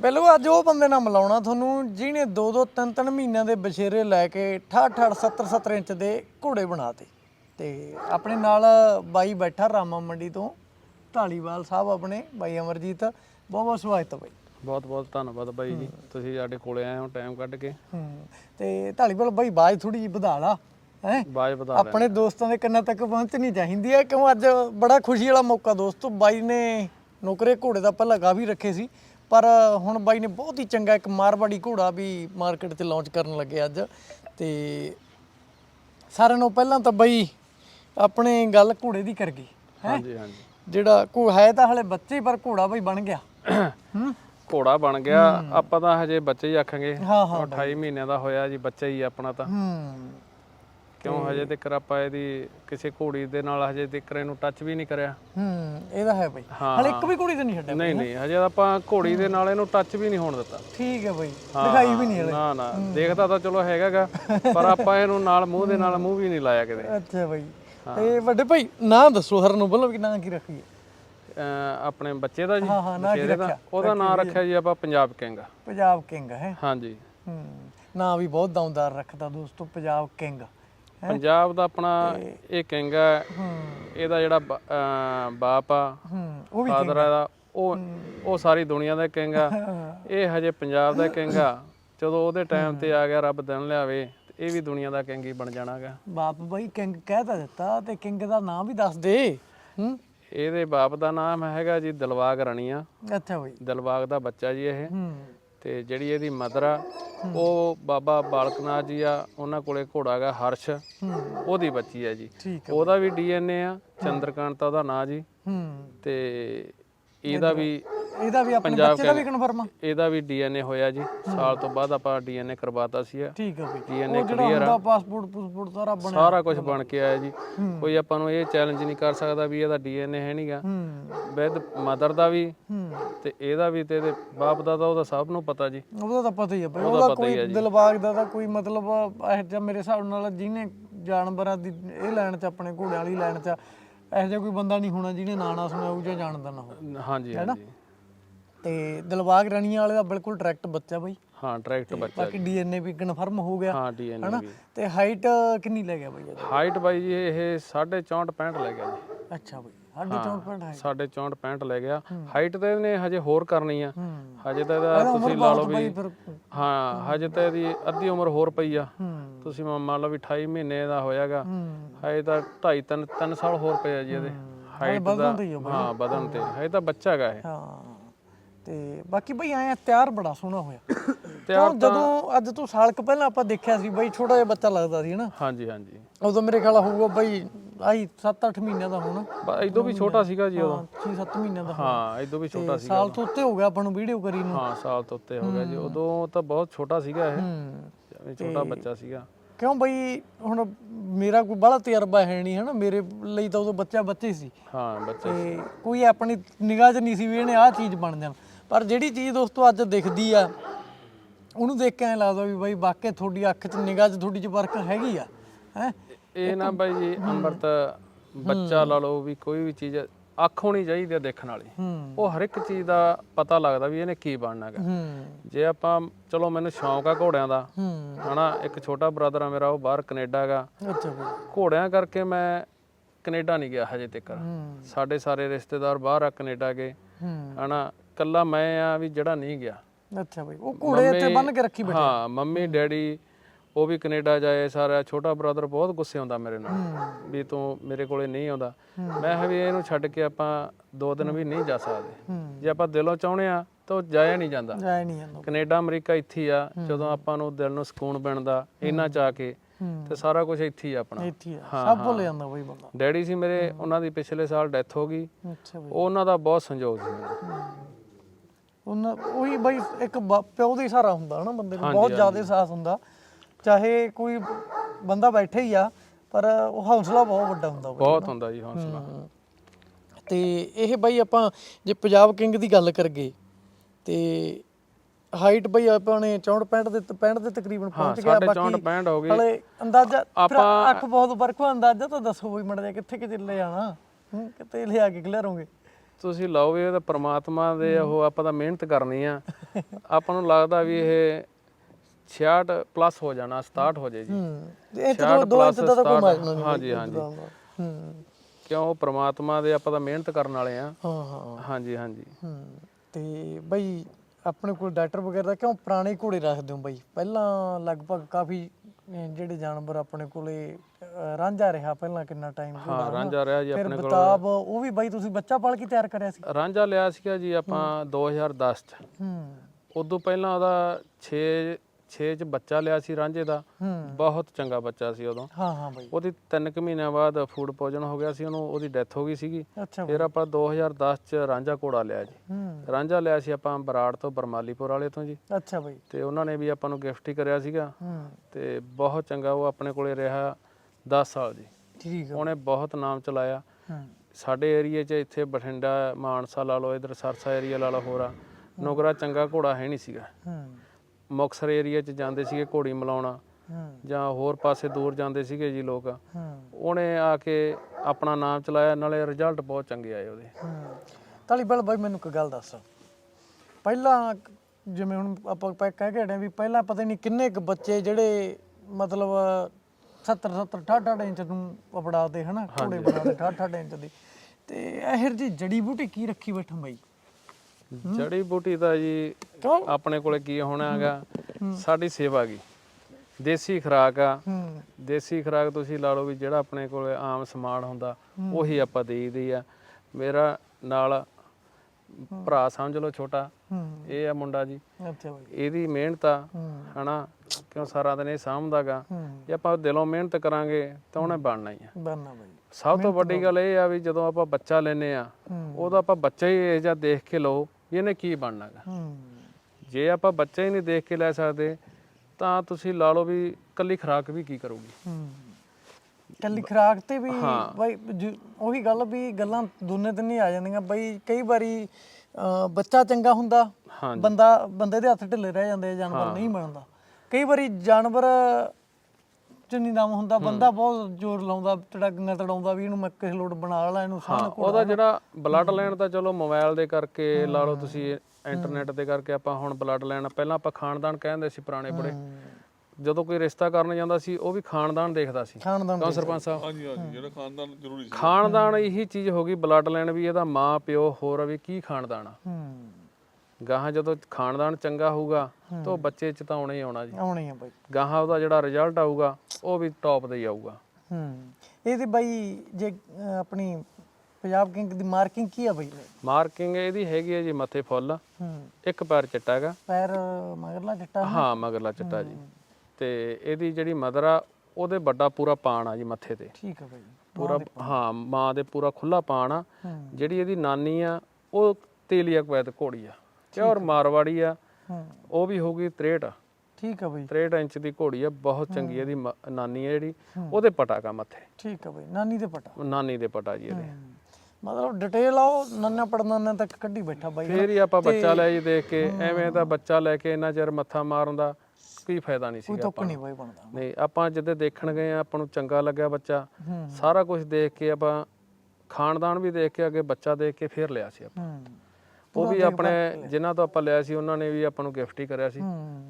ਬਿਲਕੁਲ ਅੱਜ ਉਹ ਬੰਦੇ ਨਾਲ ਮਿਲਾਉਣਾ ਤੁਹਾਨੂੰ ਜਿਹਨੇ ਦੋ ਦੋ ਤਿੰਨ ਤਿੰਨ ਮਹੀਨਿਆਂ ਦੇ ਬਛੇਰੇ ਲੈ ਕੇ 68 70 70 ਇੰਚ ਦੇ ਘੋੜੇ ਬਣਾਤੇ। ਤੇ ਆਪਣੇ ਨਾਲ ਬਾਈ ਬੈਠਾ ਰਾਮਾ ਮੰਡੀ ਤੋਂ ਢਾਲੀਵਾਲ ਸਾਹਿਬ ਆਪਣੇ ਬਾਈ ਅਮਰਜੀਤ। ਬਹੁਤ ਬਹੁਤ ਸਵਾਗਤ ਹੈ ਬਾਈ। ਬਹੁਤ ਬਹੁਤ ਧੰਨਵਾਦ ਬਾਈ ਜੀ। ਤੁਸੀਂ ਸਾਡੇ ਕੋਲੇ ਆਏ ਹੋ ਟਾਈਮ ਕੱਢ ਕੇ। ਹੂੰ। ਤੇ ਢਾਲੀਵਾਲ ਬਾਈ ਬਾਜ ਥੋੜੀ ਜਿਹੀ ਵਧਾ ਲਾ ਹੈ? ਬਾਜ ਵਧਾ ਲੈ ਆਪਣੇ ਦੋਸਤਾਂ ਦੇ ਕੰਨਾਂ ਤੱਕ ਪਹੁੰਚਣੀ ਚਾਹੀਦੀ ਹੈ ਕਿਉਂ ਅੱਜ ਬੜਾ ਖੁਸ਼ੀ ਵਾਲਾ ਮੌਕਾ ਦੋਸਤੋ ਬਾਈ ਨੇ ਨੌਕਰੇ ਘੋੜੇ ਦਾ ਪਹਿਲਾਂ ਗਾ ਵੀ ਰੱਖੇ ਸੀ। ਪਰ ਹੁਣ ਬਾਈ ਨੇ ਬਹੁਤ ਹੀ ਚੰਗਾ ਇੱਕ ਮਾਰਵਾੜੀ ਘੋੜਾ ਵੀ ਮਾਰਕੀਟ 'ਚ ਲਾਂਚ ਕਰਨ ਲੱਗੇ ਅੱਜ। ਤੇ ਸਾਰਿਆਂ ਨੂੰ ਪਹਿਲਾਂ ਤਾਂ ਬਾਈ ਆਪਣੇ ਗੱਲ ਘੋੜੇ ਦੀ ਕਰ ਗਈ ਹਾਂਜੀ ਹਾਂਜੀ। ਜਿਹੜਾ ਕੋ ਹੈ ਤਾਂ ਹਲੇ ਬੱਚੇ ਪਰ ਘੋੜਾ ਬਾਈ ਬਣ ਗਿਆ। ਹੂੰ? ਘੋੜਾ ਬਣ ਗਿਆ। ਆਪਾਂ ਤਾਂ ਹਜੇ ਬੱਚੇ ਹੀ ਆਖਾਂਗੇ। ਹਾਂ ਹਾਂ 28 ਮਹੀਨਿਆਂ ਦਾ ਹੋਇਆ ਜੀ ਬੱਚਾ ਹੀ ਆਪਣਾ ਤਾਂ। ਹੂੰ। ਕਿਉਂ ਹਜੇ ਤੱਕ ਆਪਾਂ ਇਹਦੀ ਕਿਸੇ ਘੋੜੀ ਦੇ ਨਾਲ ਹਜੇ ਤੱਕ ਇਹਨੂੰ ਟੱਚ ਵੀ ਨਹੀਂ ਕਰਿਆ। ਹੂੰ ਇਹਦਾ ਹੈ ਬਾਈ। ਹਲੇ ਇੱਕ ਵੀ ਘੋੜੀ ਤੇ ਨਹੀਂ ਛੱਡਿਆ ਨਹੀਂ ਨਹੀਂ ਹਜੇ ਆਪਾਂ ਘੋੜੀ ਦੇ ਨਾਲ ਇਹਨੂੰ ਟੱਚ ਵੀ ਨਹੀਂ ਹੋਣ ਦਿੱਤਾ। ਠੀਕ ਹੈ ਬਾਈ ਦਿਖਾਈ ਵੀ ਨਹੀਂ ਹਲੇ। ਨਾ ਨਾ ਦੇਖਦਾ ਤਾਂ ਚਲੋ ਹੈਗਾਗਾ ਪਰ ਆਪਾਂ ਇਹਨੂੰ ਨਾਲ ਮੂੰਹ ਦੇ ਨਾਲ ਮੂੰਹ ਵੀ ਨਹੀਂ ਲਾਇਆ ਕਿਤੇ। ਅੱਛਾ ਬਾਈ। ਤੇ ਵੱਡੇ ਭਾਈ ਨਾਂ ਦੱਸੋ ਹਰ ਨੂੰ ਬੋਲੋ ਕਿ ਨਾਂ ਕੀ ਰੱਖੀਏ? ਆਪਣੇ ਬੱਚੇ ਦਾ ਜੀ ਹਾਂ ਹਾਂ ਨਾਂ ਕੀ ਰੱਖਿਆ? ਉਹਦਾ ਨਾਮ ਰੱਖਿਆ ਜੀ ਆਪਾਂ ਪੰਜਾਬ ਕਿੰਗ ਪੰਜਾਬ ਕਿੰਗ ਹੈ? ਹਾਂਜੀ। ਹੂੰ ਨਾਂ ਵੀ ਬਹੁਤ ਦਮਦਾਰ ਰੱਖਦਾ ਦੋਸਤੋ ਪੰਜਾਬ ਕਿੰਗ ਪੰਜਾਬ ਦਾ ਆਪਣਾ ਇਹ ਕਿੰਗ ਹੈ। ਇਹਦਾ ਜਿਹੜਾ ਬਾਪ ਆ ਉਹ ਵੀ ਫਾਦਰ ਦਾ ਉਹ ਉਹ ਸਾਰੀ ਦੁਨੀਆ ਦਾ ਕਿੰਗ ਆ। ਇਹ ਹਜੇ ਪੰਜਾਬ ਦਾ ਕਿੰਗ ਆ। ਜਦੋਂ ਉਹਦੇ ਟਾਈਮ ਤੇ ਆ ਗਿਆ ਰੱਬ ਦਿਨ ਲਿਆਵੇ ਇਹ ਵੀ ਦੁਨੀਆ ਦਾ ਕਿੰਗ ਹੀ ਬਣ ਜਾਣਾਗਾ ਬਾਪ ਬਾਈ ਕਿੰਗ ਕਹਿ ਤਾਂ ਦਿੱਤਾ ਤੇ ਕਿੰਗ ਦਾ ਨਾਂ ਵੀ ਦੱਸ ਦੇ। ਹੂੰ? ਇਹਦੇ ਬਾਪ ਦਾ ਨਾਮ ਹੈਗਾ ਜੀ ਦਿਲਬਾਗ ਰਣੀਆ। ਅੱਛਾ ਬਾਈ। ਦਿਲਬਾਗ ਦਾ ਬੱਚਾ ਜੀ ਇਹ। ਹੂੰ। ਤੇ ਜਿਹੜੀ ਇਹਦੀ ਮਦਰ ਆ ਉਹ ਬਾਬਾ ਬਾਲਕਨਾਥ ਜੀ ਆ ਉਹਨਾਂ ਕੋਲੇ ਘੋੜਾ ਗਾ ਹਰਸ਼। ਉਹਦੀ ਬੱਚੀ ਹੈ ਜੀ। ਉਹਦਾ ਵੀ ਡੀਐਨਏ ਆ ਚੰਦਰਕਾਂਤ ਆ ਉਹਦਾ ਨਾਂ ਜੀ। ਤੇ ਇਹਦਾ ਵੀ ਇਹਦਾ ਵੀ ਆਪਣੇ ਬੱਚੇ ਦਾ ਵੀ ਕਨਫਰਮ ਆ? ਇਹਦਾ ਵੀ ਡੀਐਨਏ ਹੋਇਆ ਜੀ। ਸਾਲ ਤੋਂ ਬਾਅਦ ਆਪਾਂ ਡੀਐਨਏ ਕਰਵਾਤਾ ਸੀ ਠੀਕ ਹੈ ਬਾਈ। ਡੀਐਨਏ ਜਿਹੜਾ ਹੁੰਦਾ ਪਾਸਪੋਰਟ ਪਾਸਪੋਰਟ ਸਾਰਾ ਬਣਿਆ। ਸਾਰਾ ਕੁਝ ਬਣ ਕੇ ਆਇਆ ਜੀ। ਕੋਈ ਆਪਾਂ ਨੂੰ ਇਹ ਚੈਲੰਜ ਨਹੀਂ ਕਰ ਸਕਦਾ ਵੀ ਇਹਦਾ ਡੀਐਨਏ ਹੈ ਨਹੀਂਗਾ ਵਿਦ ਮਦਰ ਦਾ ਵੀ ਤੇ ਇਹਦਾ ਵੀ ਤੇ ਇਹਦੇ ਬਾਪ ਦਾ ਤਾਂ ਉਹਦਾ ਸਭ ਨੂੰ ਪਤਾ ਜੀ। ਉਹਦਾ ਤਾਂ ਪਤਾ ਹੀ ਹੈ ਬਈ। ਉਹਦਾ ਕੋਈ ਦਿਲਬਾਗ ਦਾ ਤਾਂ ਕੋਈ ਮਤਲਬ ਇਹ ਜਿਹਾ ਮੇਰੇ ਹਿਸਾਬ ਨਾਲ ਜਿਹਨੇ ਜਾਨਵਰਾਂ ਦੀ ਇਹ ਲੈਣ ਚ ਆਪਣੇ ਘੋੜਿਆਂ ਵਾਲੀ ਲੈਣ ਚ ਇਹੋ ਜਿਹਾ ਕੋਈ ਬੰਦਾ ਨਹੀਂ ਹੋਣਾ ਜਿਹਨੇ ਨਾਂ ਨਾ ਸੁਣਿਆ ਹੋਊ ਜਾਂ ਜਾਣਦਾ ਨਾ ਹੋਵੇ ਹਾਂਜੀ ਹਾਂਜੀ। ਤੇ ਦਿਲਬਾਗ ਰਣੀਆਂ ਵਾਲੇ ਦਾ ਬਿਲਕੁਲ ਡਾਇਰੈਕਟ ਬੱਚਾ ਬਈ। ਹਾਂ ਡਾਇਰੈਕਟ ਬੱਚਾ ਬਾਕੀ ਡੀਐਨਏ ਵੀ ਕਨਫਰਮ ਹੋ ਗਿਆ ਹਾਂ ਡੀਐਨਏ ਹਨਾ? ਤੇ ਹਾਈਟ ਕਿੰਨੀ ਲੈ ਗਿਆ ਬਈ ਇਹਦਾ? ਹਾਈਟ ਬਾਈ ਜੀ ਇਹ 64 65 ਲੈ ਗਿਆ ਜੀ। ਅੱਛਾ ਬਈ ਸਾਡੀ 64 ਹੈ ਸਾਡੇ 64 65 ਲੈ ਗਿਆ। ਹਾਈਟ ਤਾਂ ਇਹਨੇ ਹਜੇ ਹੋਰ ਕਰਨੀ ਆ। ਹਜੇ ਤਾਂ ਇਹਦਾ ਤੁਸੀਂ ਲਾ ਲਓ ਵੀ ਹਾਂ ਹਜੇ ਤਾਂ ਇਹਦੀ ਅੱਧੀ ਉਮਰ ਹੋਰ ਪਈ ਆ। ਤੁਸੀਂ ਮੰਨ ਲਓ ਵੀ 28 ਮਹੀਨੇ ਦਾ ਹੋਇਆਗਾ। ਹਜੇ ਤਾਂ 2.5 3 3 ਸਾਲ ਹੋਰ ਪਏ ਆ ਜੀ ਇਹਦੇ। ਹਾਈਟ ਦਾ ਹੀ ਵਧਣ ਤੇ। ਹਜੇ ਤਾਂ ਬੱਚਾ ਹੈਗਾ ਇਹ। ਹਾਂ। ਤੇ ਬਾਕੀ ਬਈ ਆਇਆ ਤਿਆਰ ਬੜਾ ਸੋਹਣਾ ਹੋਇਆ। ਤਿਆਰ ਜਦੋਂ ਅੱਜ ਤੋਂ ਸਾਲ ਕੁ ਪਹਿਲਾਂ ਆਪਾਂ ਦੇਖਿਆ ਸੀ ਬਈ ਛੋਟਾ ਜਿਹਾ ਬੱਚਾ ਲੱਗਦਾ ਸੀ ਹਨਾ? ਹਾਂਜੀ ਹਾਂਜੀ। ਉਦੋਂ ਮੇਰੇ ਖਿਆਲ ਹੋਊਗਾ ਬਈ ਆਹੀ 7-8 ਮਹੀਨਿਆਂ ਦਾ ਹੋਣਾ। ਇਦੋਂ ਵੀ ਛੋਟਾ ਸੀਗਾ ਜੀ ਉਦੋਂ। 6-7 ਮਹੀਨਿਆਂ ਦਾ ਹਾਂ ਇਦੋਂ ਵੀ ਛੋਟਾ ਸੀ ਸਾਲ ਤੋਂ ਉੱਤੇ ਹੋ ਗਿਆ ਆਪਾਂ ਨੂੰ ਵੀਡੀਓ ਕਰੀ ਨੂੰ। ਹਾਂ ਸਾਲ ਤੋਂ ਉੱਤੇ ਹੋ ਗਿਆ ਜੀ। ਉਦੋਂ ਤਾਂ ਬਹੁਤ ਛੋਟਾ ਸੀਗਾ ਇਹ। ਛੋਟਾ ਬੱਚਾ ਸੀਗਾ। ਕਿਉਂ ਬਈ ਹੁਣ ਮੇਰਾ ਕੋਈ ਬੜਾ ਤਜਰਬਾ ਹੈ ਨਹੀਂ ਹਨਾ? ਮੇਰੇ ਲਈ ਤਾਂ ਉਦੋਂ ਬੱਚਾ ਬੱਚੇ ਸੀ। ਹਾਂ ਬੱਚਾ ਕੋਈ ਆਪਣੀ ਨਿਗਾਹ 'ਚ ਨਹੀਂ ਸੀ ਵੀ ਇਹਨੇ ਆਹ ਚੀਜ਼ ਬਣ ਜਾਣਾ। ਪਰ ਜਿਹੜੀ ਚੀਜ਼ ਦੋਸਤੋ ਅੱਜ ਦਿਖਦੀ ਆ ਉਹਨੂੰ ਦੇਖ ਕੇ ਐਂ ਲੱਗਦਾ ਵੀ ਬਾਈ ਵਾਕਿਆ ਤੁਹਾਡੀ ਅੱਖ 'ਚ ਨਿਗਾਹ 'ਚ ਥੋੜੀ ਜਿਹੀ ਫ਼ਰਕ ਹੈਗੀ ਆ ਹੈ? ਇਹ ਨਾ ਬਾਈ ਜੀ ਅੰਮ੍ਰਿਤ ਬੱਚਾ ਲਾ ਲਓ ਵੀ ਕੋਈ ਵੀ ਚੀਜ਼ ਅੱਖ ਹੋਣੀ ਚਾਹੀਦੀ ਆ ਦੇਖਣ ਵਾਲੀ। ਉਹ ਹਰ ਇੱਕ ਚੀਜ਼ ਦਾ ਪਤਾ ਲੱਗਦਾ ਵੀ ਇਹਨੇ ਕੀ ਬਣਨਾ ਹੈਗਾ। ਹੂੰ। ਜੇ ਆਪਾਂ ਚਲੋ ਮੈਨੂੰ ਸ਼ੌਂਕ ਆ ਘੋੜਿਆਂ ਦਾ ਹਨਾ ਇੱਕ ਛੋਟਾ ਬ੍ਰਦਰ ਆ ਮੇਰਾ ਉਹ ਬਾਹਰ ਕੈਨੇਡਾ ਹੈਗਾ। ਅੱਛਾ ਬਈ। ਘੋੜਿਆਂ ਕਰਕੇ ਮੈਂ ਕੈਨੇਡਾ ਨਹੀਂ ਗਿਆ ਹਜੇ ਤੱਕ। ਸਾਡੇ ਸਾਰੇ ਰਿਸ਼ਤੇਦਾਰ ਬਾਹਰ ਆ ਕੈਨੇਡਾ ਗਏ। ਹਨਾ ਕੱਲਾ ਮੈਂ ਆ ਵੀ ਜਿਹੜਾ ਨਹੀਂ ਗਿਆ। ਅੱਛਾ ਬਈ ਉਹ ਘੋੜੇ ਇੱਥੇ ਬੰਨ ਕੇ ਰੱਖੀ ਬੈਠੇ। ਹਾਂ ਮੰਮੀ ਡੈਡੀ ਉਹ ਵੀ ਕੈਨੇਡਾ ਜਾਏ ਸਾਰਾ ਛੋਟਾ ਬ੍ਰਦਰ ਬਹੁਤ ਗੁੱਸੇ ਹੁੰਦਾ ਮੇਰੇ ਨਾਲ ਵੀ ਤੂੰ ਮੇਰੇ ਕੋਲੇ ਨਹੀਂ ਆਉਂਦਾ। ਮੈਂ ਕਿਹਾ ਵੀ ਇਹਨੂੰ ਛੱਡ ਕੇ ਆਪਾਂ ਦੋ ਦਿਨ ਵੀ ਨਹੀਂ ਜਾ ਸਕਦੇ। ਜੇ ਆਪਾਂ ਦਿਲੋਂ ਚਾਹੁੰਦੇ ਆ ਤਾਂ ਜਾਇਆ ਨਹੀਂ ਜਾਂਦਾ। ਜਾਇ ਨਹੀਂ ਜਾਂਦਾ। ਕੈਨੇਡਾ ਅਮਰੀਕਾ ਇੱਥੇ ਆ ਜਦੋਂ ਆਪਾਂ ਨੂੰ ਦਿਲ ਨੂੰ ਸਕੂਨ ਬਣਦਾ ਇੰਨਾ ਚਾ ਕੇ ਹੂੰ। ਤੇ ਸਾਰਾ ਕੁਝ ਇੱਥੇ ਹੀ ਆ ਆਪਣਾ। ਇੱਥੇ ਹੀ ਆ। ਸਭ ਭੁੱਲ ਜਾਂਦਾ ਬਈ ਬੰਦਾ। ਡੈਡੀ ਸੀ ਮੇਰੇ ਉਹਨਾਂ ਦੀ ਪਿਛਲੇ ਸਾਲ ਡੈਥ ਹੋ ਗਈ। ਅੱਛਾ ਬਈ। ਉਹ ਉਹਨਾਂ ਦਾ ਬਹੁਤ ਸੰਯੋਗ ਸੀ ਉਹਨਾਂ ਉਹੀ ਬਈ ਇੱਕ ਬ- ਪਿਓ ਦਾ ਹੀ ਸਹਾਰਾ ਹੁੰਦਾ ਹਨਾ ਬੰਦੇ ਨੂੰ ਬਹੁਤ ਜ਼ਿਆਦਾ ਸਾਥ ਹੁੰਦਾ। ਚਾਹੇ ਕੋਈ ਬੰਦਾ ਬੈਠੇ ਹੀ ਆ ਪਰ ਉਹ ਹੌਸਲਾ ਬਹੁਤ ਵੱਡਾ ਹੁੰਦਾ ਬਈ ਬਹੁਤ ਹੁੰਦਾ ਜੀ ਹੌਸਲਾ। ਤੇ ਇਹ ਬਈ ਆਪਾਂ ਜੇ ਪੰਜਾਬ ਕਿੰਗ ਦੀ ਗੱਲ ਕਰਗੇ ਤੇ ਹਾਈਟ ਬਈ ਆਪਾਂ ਨੇ 64 65 ਦੇ 65 ਦੇ ਤਕਰੀਬਨ ਪਹੁੰਚ ਗਿਆ ਸਾਢੇ ਚੌਂਹਠ, ਬਾਕੀ 65 ਹੋ ਗਈ। ਹਲੇ ਅੰਦਾਜ਼ਾ ਆਪਾਂ- ਅੱਖ ਬਹੁਤ ਵਰਕੋ ਅੰਦਾਜ਼ਾ ਤਾਂ ਦੱਸੋ ਬਈ ਮੜ ਜਾ ਕਿੱਥੇ ਕਿਤੇ ਲੈ ਜਾਣਾ ਹੂੰ, ਕਿਤੇ ਲਿਆ ਕੇ ਖਿਲਾਰੋਗੇ ਤੁਸੀਂ ਲਾਓ ਵੀ ਇਹ ਤਾਂ ਪ੍ਰਮਾਤਮਾ ਦੇ ਉਹ ਆਪਾਂ ਤਾਂ ਮਿਹਨਤ ਕਰਨੀ ਆ। ਆਪਾਂ ਨੂੰ ਲੱਗਦਾ ਵੀ ਇਹ 66 ਪਲੱਸ ਹੋ ਜਾਣਾ 67 ਹੋ ਜੇ ਜੀ। ਹੂੰ ਇਹ ਤਾਂ 66 ਦੋ ਇੰਚ ਦਾ ਤਾਂ ਕੋਈ plus ਮਾਜਨਾ ਨਹੀਂ ਹਾਂਜੀ, ਹਾਂਜੀ। ਹੂੰ। ਕਿਉਂ ਪ੍ਰਮਾਤਮਾ ਦੇ ਆਪਾਂ ਤਾਂ ਮਿਹਨਤ ਕਰਨ ਵਾਲੇ ਆ। ਹਾਂ ਹਾਂ। ਹਾਂਜੀ ਹਾਂਜੀ। ਹੂੰ ਤੇ ਬਈ ਆਪਣੇ ਕੋਲ ਡਾਕਟਰ ਵਗੈਰਾ ਕਿਉਂ ਪੁਰਾਣੇ ਘੋੜੇ ਰੱਖਦੇ ਹੋ ਬਈ? ਪਹਿਲਾਂ ਲਗਭਗ ਕਾਫੀ ਅਹ, ਜਿਹੜੇ ਜਾਨਵਰ ਆਪਣੇ ਕੋਲੇ ਅਹ, ਰਾਂਝਾ ਰਿਹਾ ਪਹਿਲਾਂ ਕਿੰਨਾ ਟਾਈਮ ਹਾਂ ਰਾਂਝਾ ਰਿਹਾ ਜੀ ਫਿਰ ਆਪਣੇ ਕੋਲ। ਬਤਾਬ ਉਹ ਵੀ ਬਾਈ ਤੁਸੀਂ ਬੱਚਾ ਪਾਲ ਕੇ ਤਿਆਰ ਕਰਿਆ ਸੀ? ਰਾਂਝਾ ਲਿਆ ਸੀਗਾ ਜੀ ਆਪਾਂ 2010 ਚ। ਹੂੰ। ਉਦੋਂ ਪਹਿਲਾਂ ਉਹਦਾ 6 6 ਚ ਬੱਚਾ ਲਿਆ ਸੀ ਰਾਂਝੇ ਦਾ। ਹੂੰ। ਬਹੁਤ ਚੰਗਾ ਬੱਚਾ ਸੀ ਉਦੋਂ। ਹਾਂ ਹਾਂ ਬਾਈ। ਉਹਦੀ 3 ਕੁ ਮਹੀਨਿਆਂ ਬਾਅਦ ਫੂਡ ਪੋਜਨ ਹੋ ਗਿਆ ਸੀ ਉਹਨੂੰ ਉਹਦੀ ਡੈਥ ਹੋ ਗਈ ਸੀਗੀ। ਅੱਛਾ ਬਾਈ। ਫਿਰ ਆਪਾਂ 2010 ਚ ਰਾਂਝਾ ਘੋੜਾ ਲਿਆ ਜੀ। ਹੂੰ। ਰਾਂਝਾ ਲਿਆ ਸੀ ਆਪਾਂ ਬਰਾੜ ਤੋਂ ਬਰਮਾਲੀਪੁਰ ਵਾਲੇ ਤੋਂ ਜੀ। ਅੱਛਾ ਬਾਈ। ਤੇ ਉਹਨਾਂ ਨੇ ਵੀ ਆਪਾਂ ਨੂੰ ਗਿਫਟ ਹੀ ਕਰਿਆ ਸੀਗਾ। ਹੂੰ। ਤੇ ਬਹੁਤ ਚੰਗਾ ਉਹ ਆਪਣੇ ਕੋਲੇ ਰਿਹਾ 10 ਸਾਲ ਜੀ। ਠੀਕ ਆ। ਉਹਨੇ ਬਹੁਤ ਨਾਮ ਚਲਾਇਆ। ਹੂੰ। ਸਾਡੇ ਏਰੀਏ 'ਚ ਇੱਥੇ ਬਠਿੰਡਾ ਮਾਨਸਾ ਲਾ ਲਓ ਇਧਰ ਸਰਸਾ ਏਰੀਆ ਲਾ ਲਓ ਹੋਰਾ। ਨੁਕਰਾ ਚੰਗਾ ਘੋੜਾ ਹੈ ਨਹੀਂ ਸੀਗਾ। ਹੂੰ। ਮੁਕਸਰ ਏਰੀਆ 'ਚ ਜਾਂਦੇ ਸੀਗੇ ਘੋੜੀ ਮਲਾਉਣਾ। ਜਾਂ ਹੋਰ ਪਾਸੇ ਦੂਰ ਜਾਂਦੇ ਸੀਗੇ ਜੀ ਲੋਕ। ਉਹਨੇ ਆ ਕੇ ਆਪਣਾ ਨਾਮ ਚਲਾਇਆ ਨਾਲੇ ਰਿਜ਼ਲਟ ਬਹੁਤ ਚੰਗੇ ਆਏ ਉਹਦੇ। ਤਾਲੀਬਲ ਬਾਈ ਮੈਨੂੰ ਇੱਕ ਗੱਲ ਦੱਸ। ਪਹਿਲਾਂ ਜਿਵੇਂ ਹੁਣ ਆਪਾਂ ਕਹਿ ਕੇ ਹਟੇ ਵੀ ਪਹਿਲਾਂ ਪਤਾ ਨਹੀਂ ਕਿੰਨੇ ਕੁ ਬੱਚੇ ਜਿਹੜੇ ਮਤਲਬ 70 70 68 ਇੰਚ ਨੂੰ ਪੜਾਤੇ ਹਨਾ? ਘੋੜੇ ਬਣਾਉਂਦੇ 68 ਇੰਚ ਦੀ। ਤੇ ਇਹਰ ਜੀ ਜੜੀ ਬੂਟੀ ਕੀ ਰੱਖੀ ਬੈਠਾ ਬਾਈ? ਜੜੀ ਬੂਟੀ ਦਾ ਜੀ ਆਪਣੇ ਕੋਲੇ ਕੀ ਹੋਣਾ ਹੈਗਾ? ਸਾਡੀ ਸੇਵਾ ਗੀ ਦੇਸੀ ਖੁਰਾਕ ਆ। ਦੇਸੀ ਖੁਰਾਕ ਤੁਸੀਂ ਲਾ ਲਓ ਵੀ ਜਿਹੜਾ ਆਪਣੇ ਕੋਲੇ ਆਮ ਸਮਾਨ ਹੁੰਦਾ ਉਹੀ ਆਪਾਂ ਦੇਈਦੀ ਆ। ਮੇਰਾ ਨਾਲ ਭਰਾ ਸਮਝ ਲਓ ਛੋਟਾ। ਇਹ ਆ ਮੁੰਡਾ ਜੀ। ਅੱਛਾ ਬਾਈ। ਇਹਦੀ ਮਿਹਨਤ ਆ ਹਨਾ? ਕਿਉਂ ਸਾਰਾ ਦਿਨ ਇਹ ਸਾਂਭਦਾਗਾ? ਜੇ ਆਪਾਂ ਦਿਲੋਂ ਮਿਹਨਤ ਕਰਾਂਗੇ ਤਾਂ ਉਹਨੇ ਬਣਨਾ ਹੀ ਆ। ਬਾਈ। ਸਭ ਤੋਂ ਵੱਡੀ ਗੱਲ ਇਹ ਆ ਵੀ ਜਦੋਂ ਆਪਾਂ ਬੱਚਾ ਲੈਨੇ ਆ ਉਹਦਾ ਆਪਾਂ ਬੱਚਾ ਹੀ ਇਹ ਜਿਹਾ ਦੇਖ ਕੇ ਲਓ ਵੀ ਇਹਨੇ ਕੀ ਬਣਨਾਗਾ ਜੇ ਆਪਾਂ ਬੱਚਾ ਹੀ ਨਹੀਂ ਦੇਖ ਕੇ ਲੈ ਸਕਦੇ ਤਾਂ ਤੁਸੀਂ ਲਾ ਲਓ ਵੀ ਕੱਲੀ ਖੁਰਾਕ ਵੀ ਕੀ ਕਰੂਗੀ? ਕੱਲੀ ਖਰਾਕ ਤੇ ਵੀ ਬਾਈ ਉਹੀ ਗੱਲ ਵੀ ਗੱਲਾਂ ਦੋਨੇ ਤਿੰਨ ਹੀ ਆ ਜਾਂਦੀਆਂ ਬਈ ਕਈ ਵਾਰੀ ਬੱਚਾ ਚੰਗਾ ਹੁੰਦਾ ਬੰਦਾ ਬੰਦੇ ਦੇ ਹੱਥ ਢਿੱਲੇ ਰਹਿ ਜਾਂਦੇ ਜਾਨਵਰ ਨਹੀਂ ਬਣਦਾ। ਕਈ ਵਾਰੀ ਜਾਨਵਰ ਚੰਨੀ ਨਾਮ ਹੁੰਦਾ ਬੰਦਾ ਬਹੁਤ ਜ਼ੋਰ ਲਾਉਂਦਾ ਤੜਾਗੀਆਂ ਤੜਾਉਂਦਾ ਵੀ ਇਹਨੂੰ ਮੈਂ ਕਿਸੇ ਲੋਟ ਬਣਾ ਲਾ ਇਹਨੂੰ ਸਾਹ ਉਹਦਾ ਜਿਹੜਾ ਬਲੱਡ ਲੈਣ ਤਾਂ ਚਲੋ ਮੋਬਾਈਲ ਦੇ ਕਰਕੇ ਲਾ ਲਓ ਤੁਸੀਂ ਇੰਟਰਨੈਟ ਦੇ ਕਰਕੇ ਆਪਾਂ ਹੁਣ ਬਲੱਡ ਲੈਣ ਪਹਿਲਾਂ ਆਪਾਂ ਖਾਨਦਾਨ ਕਹਿੰਦੇ ਸੀ ਪੁਰਾਣੇ ਬੜੇ। ਜਦੋਂ ਕੋਈ ਰਿਸ਼ਤਾ ਕਰਨ ਜਾਂਦਾ ਸੀ ਉਹ ਵੀ ਖਾਨਦਾਨ ਦੇਖਦਾ ਸੀ। ਖਾਨਦਾਨ ਕਿਉਂ ਸਰਪੰਚ ਸਾਹਿਬ? ਹਾਂਜੀ ਹਾਂਜੀ ਜਿਹੜਾ ਖਾਨਦਾਨ ਜ਼ਰੂਰੀ ਸੀ। ਖਾਨਦਾਨ ਇਹੀ ਚੀਜ਼ ਹੋ ਗਈ ਬਲੱਡ ਲੈਣ ਵੀ ਇਹਦਾ ਮਾਂ ਪਿਓ ਹੋਰ ਆ ਵੀ ਕੀ ਖਾਨਦਾਨ ਆ? ਹੂੰ। ਗਾਹਾਂ ਜਦੋਂ ਖਾਨਦਾਨ ਚੰਗਾ ਹੋਊਗਾ ਤਾਂ ਉਹ ਬੱਚੇ ਚ ਤਾਂ ਆਉਣਾ ਹੀ ਆਉਣਾ ਜੀ। ਆਉਣੀ ਆ ਬਾਈ। ਗਾਹਾਂ ਉਹਦਾ ਜਿਹੜਾ ਰਿਜ਼ਲਟ ਆਊਗਾ ਉਹ ਵੀ ਟੌਪ ਦਾ ਹੀ ਆਊਗਾ। ਹੂੰ। ਇਹ ਤੇ ਬਾਈ ਜੇ ਅਹ, ਆਪਣੀ ਪੰਜਾਬ ਕਿੰਗ ਦੀ ਮਾਰਕਿੰਗ ਕੀ ਆ ਬਾਈ? ਮਾਰਕਿੰਗ ਇਹਦੀ ਹੈਗੀ ਹੈ ਜੀ ਮੱਥੇ ਫੁੱਲ। ਹੂੰ। ਇੱਕ ਪੈਰ ਚਿੱਟਾ ਹੈਗਾ। ਪੈਰ ਮਗਰਲਾ ਚਿੱਟਾ ਹਾਂ ਮਗਰਲਾ ਚਿੱਟਾ ਜੀ। ਤੇ ਇਹਦੀ ਜਿਹੜੀ ਮਦਰ ਆ ਉਹਦੇ ਵੱਡਾ ਪੂਰਾ ਪਾਣ ਆ ਜੀ ਮੱਥੇ ਤੇ। ਠੀਕ ਆ ਬਾਈ। ਪੂਰਾ ਹਾਂ ਮਾਂ ਦੇ ਪੂਰਾ ਖੁੱਲਾ ਪਾਣ ਆ। ਹੂੰ। ਜਿਹੜੀ ਇਹਦੀ ਨਾਨੀ ਆ ਉਹ ਤੇਲੀਆ ਕੁਵੈਤ ਘੋੜੀ ਆ। ਪਿਓਰ ਮਾਰਵਾੜੀ ਆ। ਉਹ ਵੀ ਹੋਊਗੀ 63 ਠੀਕ ਆ ਬਾਈ। 63 ਇੰਚ ਦੀ ਘੋੜੀ ਆ ਬਹੁਤ ਚੰਗੀ ਇਹਦੀ ਮ- ਨਾਨੀ ਆ ਜਿਹੜੀ ਉਹਦੇ ਪਟਾ ਕਾ ਮੱਥੇ ਠੀਕ ਆ ਬਾਈ ਨਾਨੀ ਦੇ ਪਟਾ। ਨਾਨੀ ਦੇ ਪਟਾ ਜੀ ਇਹਦੇ। ਮਤਲਬ ਡਿਟੇਲ ਆਓ ਨੰਨਾ ਪੜਨਾ ਤੱਕ ਕੱਢੀ ਬੈਠਾ ਬਾਈ। ਫੇਰ ਹੀ ਆਪਾਂ ਬੱਚਾ ਲੈ ਜੀ ਦੇਖ ਕੇ ਐਵੇਂ ਤਾਂ ਬੱਚਾ ਲੈ ਕੇ ਇੰਨਾ ਚਿਰ ਮੱਥਾ ਮਾਰਨ ਦਾ ਕੋਈ ਫਾਇਦਾ ਨਹੀਂ ਸੀਗਾ ਤੁੱਕ ਨਹੀਂ ਬਾਈ ਬਣਦਾ। ਨਹੀਂ ਆਪਾਂ ਜਿੱਦੇ ਦੇਖਣ ਗਏ ਆ ਆਪਾਂ ਨੂੰ ਚੰਗਾ ਲੱਗਿਆ ਬੱਚਾ। ਹੂੰ। ਸਾਰਾ ਕੁਝ ਦੇਖ ਕੇ ਆਪਾਂ ਖਾਨਦਾਨ ਵੀ ਦੇਖ ਕੇ ਅੱਗੇ ਬੱਚਾ ਦੇਖ ਕੇ ਫਿਰ ਲਿਆ ਸੀ ਆਪਾਂ। ਹੂੰ। ਉਹ ਵੀ ਆਪਣੇ ਜਿਨ੍ਹਾਂ ਤੋਂ ਆਪਾਂ ਲਿਆ ਸੀ ਉਹਨਾਂ ਨੇ ਵੀ ਆਪਾਂ ਨੂੰ ਗਿਫਟ ਹੀ ਕਰਿਆ ਸੀ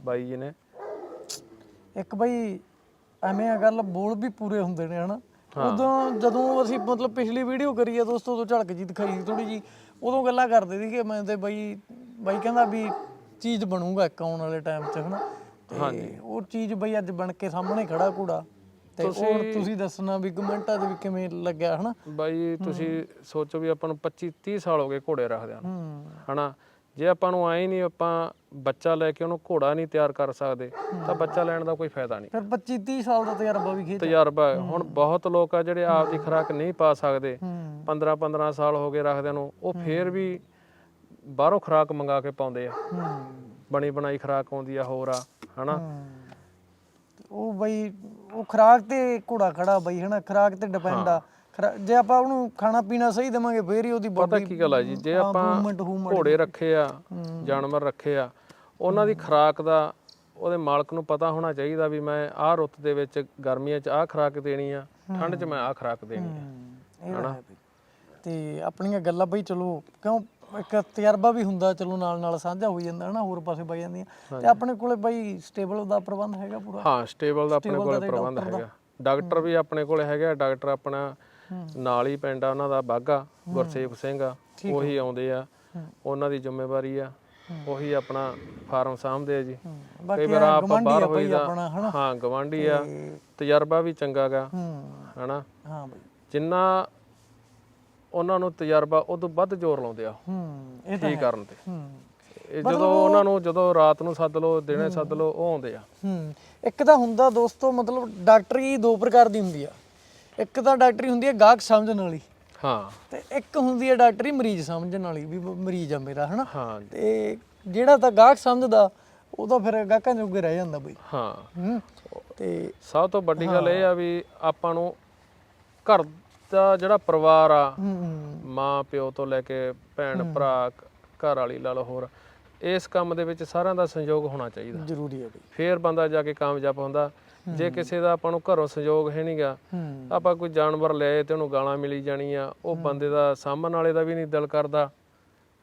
ਬਾਈ ਜੀ ਨੇ। ਇੱਕ ਬਾਈ ਐਵੇਂ ਆ ਗੱਲ ਬੋਲ ਵੀ ਪੂਰੇ ਹੁੰਦੇ ਨੇ ਹਨਾ? ਉਦੋਂ ਜਦੋਂ ਅਸੀਂ ਮਤਲਬ ਪਿਛਲੀ ਵੀਡੀਓ ਕਰੀ ਆ ਦੋਸਤੋ ਉਦੋਂ ਝਲਕ ਜੀ ਦਿਖਾਈ ਥੋੜੀ ਜੀ ਉਦੋਂ ਗੱਲਾਂ ਕਰਦੇ ਸੀ ਕਿ ਮੈਂ ਤੇ ਬਾਈ ਬਾਈ ਕਹਿੰਦਾ ਵੀ ਚੀਜ਼ ਬਣੂਗਾ ਇੱਕ ਆਉਣ ਵਾਲੇ ਟਾਈਮ 'ਚ ਹਨਾ? ਤੇ ਉਹ ਚੀਜ਼ ਬਈ ਅੱਜ ਬਣ ਕੇ ਸਾਹਮਣੇ ਖੜਾ ਘੋੜਾ ਤੇ ਉਹ ਤੁਸੀਂ ਦੱਸਣਾ ਵੀ ਕਮੈਂਟਾਂ ਦੇ ਵੀ ਕਿਵੇਂ ਲੱਗਿਆ ਹਨਾ? ਬਾਈ ਤੁਸੀਂ ਸੋਚੋ ਵੀ ਆਪਾਂ ਨੂੰ 25 30 ਸਾਲ ਹੋ ਗਏ ਘੋੜੇ ਰੱਖਦਿਆਂ ਨੂੰ। ਹੂੰ। ਹਨਾ? ਜੇ ਆਪਾਂ ਨੂੰ ਆਏ ਨਹੀਂ ਆਪਾਂ ਬੱਚਾ ਲੈ ਕੇ ਉਹਨੂੰ ਘੋੜਾ ਨਹੀਂ ਤਿਆਰ ਕਰ ਸਕਦੇ ਤਾਂ ਬੱਚਾ ਲੈਣ ਦਾ ਕੋਈ ਫਾਇਦਾ ਨਹੀਂ। ਫਿਰ 25 30 ਸਾਲ ਦਾ ਤਜਰਬਾ ਵੀ ਖੇਚ ਤਜਰਬਾ ਹੈ। ਹੁਣ ਬਹੁਤ ਲੋਕ ਆ ਜਿਹੜੇ ਆਪ ਦੀ ਖੁਰਾਕ ਨਹੀਂ ਪਾ ਸਕਦੇ। ਹੂੰ। 15 15 ਸਾਲ ਹੋ ਗਏ ਰੱਖਦਿਆਂ ਨੂੰ ਉਹ ਫੇਰ ਵੀ ਬਾਹਰੋਂ ਖੁਰਾਕ ਮੰਗਾ ਕੇ ਪਾਉਂਦੇ ਆ। ਹੂੰ। ਬਣੀ ਬਣਾਈ ਖੁਰਾਕ ਆਉਂਦੀ ਆ ਹੋਰ ਆ ਹਨਾ? ਉਹ ਬਈ ਉਹ ਖਰਾਕ ਤੇ ਘੋੜਾ ਖੜਾ ਬਈ ਹਨਾ? ਖਰਾਕ ਤੇ ਡਿਪੈਂਡ ਆ। ਖਰਾ- ਜੇ ਆਪਾਂ ਉਹਨੂੰ ਖਾਣਾ ਪੀਣਾ ਸਹੀ ਦੇਵਾਂਗੇ ਫੇਰ ਹੀ ਉਹਦੀ ਪਤਾ ਬੋਡੀ ਕੀ ਗੱਲ ਆ ਜੀ ਜੇ ਆਪਾਂ ਘੋੜੇ ਰੱਖੇ ਆ ਜਾਨਵਰ ਰੱਖੇ ਆ ਉਹਨਾਂ ਦੀ ਖੁਰਾਕ ਦਾ ਉਹਦੇ ਮਾਲਕ ਨੂੰ ਪਤਾ ਹੋਣਾ ਚਾਹੀਦਾ ਵੀ ਮੈਂ ਆਹ ਰੁੱਤ ਦੇ ਵਿੱਚ ਗਰਮੀਆਂ 'ਚ ਆਹ ਖੁਰਾਕ ਦੇਣੀ ਆ ਠੰਡ 'ਚ ਮੈਂ ਆਹ ਖੁਰਾਕ ਦੇਣੀ ਆ ਇਹ ਤਾਂ ਹੈ ਬਈ। ਤੇ ਆਪਣੀਆਂ ਗੱਲਾਂ ਬਈ ਚਲੋ ਕਿਉਂ ਇੱਕ ਤਜਰਬਾ ਵੀ ਹੁੰਦਾ ਚਲੋ ਨਾਲ ਨਾਲ ਸਾਂਝਾ ਹੋ ਜਾਂਦਾ ਹਨਾ ਹੋਰ ਪਾਸੇ ਬਈ ਜਾਂਦੀਆਂ। ਤੇ ਆਪਣੇ ਕੋਲੇ ਬਈ ਸਟੇਬਲ ਦਾ ਪ੍ਰਬੰਧ ਹੈਗਾ ਪੂਰਾ? ਹਾਂ ਸਟੇਬਲ ਦਾ ਆਪਣੇ ਕੋਲੇ ਦਾ ਪ੍ਰਬੰਧ ਦਾ। ਹੈਗਾ। ਡਾਕਟਰ ਵੀ ਆਪਣੇ ਕੋਲੇ ਹੈਗਾ ਡਾਕਟਰ ਆਪਣਾ ਨਾਲ ਹੀ ਪਿੰਡ ਆ ਉਹਨਾਂ ਦਾ ਬਾਗਾ ਗੁਰਸੇਵ ਸਿੰਘ ਆ ਉਹੀ ਆਉਂਦੇ ਆ। ਉਹਨਾਂ ਦੀ ਜ਼ਿੰਮੇਵਾਰੀ ਆ ਉਹੀ ਆਪਣਾ ਫਾਰਮ ਸਾਂਭਦੇ ਆ ਜੀ। ਕਈ ਬਾਕੀ ਵਾਰ ਆਪਾਂ ਬਾਹਰ ਆਪਣਾ ਹਨਾ। ਹਾਂ ਗਵਾਂਢੀ ਆ। ਤਜਰਬਾ ਵੀ ਚੰਗਾ ਗਾ ਹੂੰ। ਹਨਾ। ਹਾਂ ਬਈ। ਜਿੰਨਾ ਉਹਨਾਂ ਨੂੰ ਤਜਰਬਾ ਤੋਂ ਵੱਧ ਜ਼ੋਰ ਲਾਉਂਦੇ ਆ। ਹੂੰ ਇਹ ਤਾਂ ਠੀਕ ਕਰਨ ਤੇ? ਹੂੰ। ਇਹ ਜਦੋਂ ਉਹਨਾਂ ਨੂੰ ਜਦੋਂ ਰਾਤ ਨੂੰ ਸੱਦ ਲਓ ਦਿਨੇ ਸੱਦ ਲਓ ਉਹ ਆਉਂਦੇ ਆ। ਹੂੰ। ਇੱਕ ਤਾਂ ਹੁੰਦਾ ਦੋਸਤੋ ਮਤਲਬ ਡਾਕਟਰੀ ਦੋ ਪ੍ਰਕਾਰ ਦੀ ਹੁੰਦੀ ਆ। ਇੱਕ ਤਾਂ ਡਾਕਟਰੀ ਹੁੰਦੀ ਹੈ ਗਾਹਕ ਸਮਝਣ ਵਾਲੀ। ਹਾਂ। ਤੇ ਇੱਕ ਹੁੰਦੀ ਹੈ ਡਾਕਟਰੀ ਮਰੀਜ਼ ਸਮਝਣ ਵਾਲੀ ਵੀ ਮਰੀਜ਼ ਆ ਮੇਰਾ ਹਨਾ? ਹਾਂ। ਤੇ ਜਿਹੜਾ ਤਾਂ ਗਾਹਕ ਸਮਝਦਾ ਉਹ ਤਾਂ ਫਿਰ ਗਾਹਕਾਂ ਜੋਗੇ ਰਹਿ ਜਾਂਦਾ ਬਈ। ਹੂੰ। ਤੇ ਸਭ ਤੋਂ ਵੱਡੀ ਗੱਲ ਇਹ ਆ ਵੀ ਆਪਾਂ ਨੂੰ ਘਰ ਦਾ ਜਿਹੜਾ ਪਰਿਵਾਰ ਆ ਮਾਂ ਪਿਓ ਤੋਂ ਲੈ ਕੇ ਭੈਣ ਭਰਾ ਘਰ ਵਾਲੀ ਲਾ ਲਓ ਹੋਰ ਇਸ ਕੰਮ ਦੇ ਵਿੱਚ ਸਾਰਿਆਂ ਦਾ ਸੰਯੋਗ ਹੋਣਾ ਚਾਹੀਦਾ। ਜ਼ਰੂਰੀ ਹੈ ਬਈ। ਫੇਰ ਬੰਦਾ ਜਾ ਕੇ ਕਾਮਯਾਬ ਹੁੰਦਾ। ਜੇ ਕਿਸੇ ਦਾ ਆਪਾਂ ਨੂੰ ਘਰੋਂ ਸੰਯੋਗ ਹੈ ਨਹੀਂਗਾ ਆਪਾਂ ਕੋਈ ਜਾਨਵਰ ਲਿਆਏ ਤੇ ਉਹਨੂੰ ਗਾਲਾਂ ਮਿਲੀ ਜਾਣੀਆਂ ਉਹ ਬੰਦੇ ਦਾ ਸਾਹਮਣ ਵਾਲੇ ਦਾ ਵੀ ਨਹੀਂ ਦਿਲ ਕਰਦਾ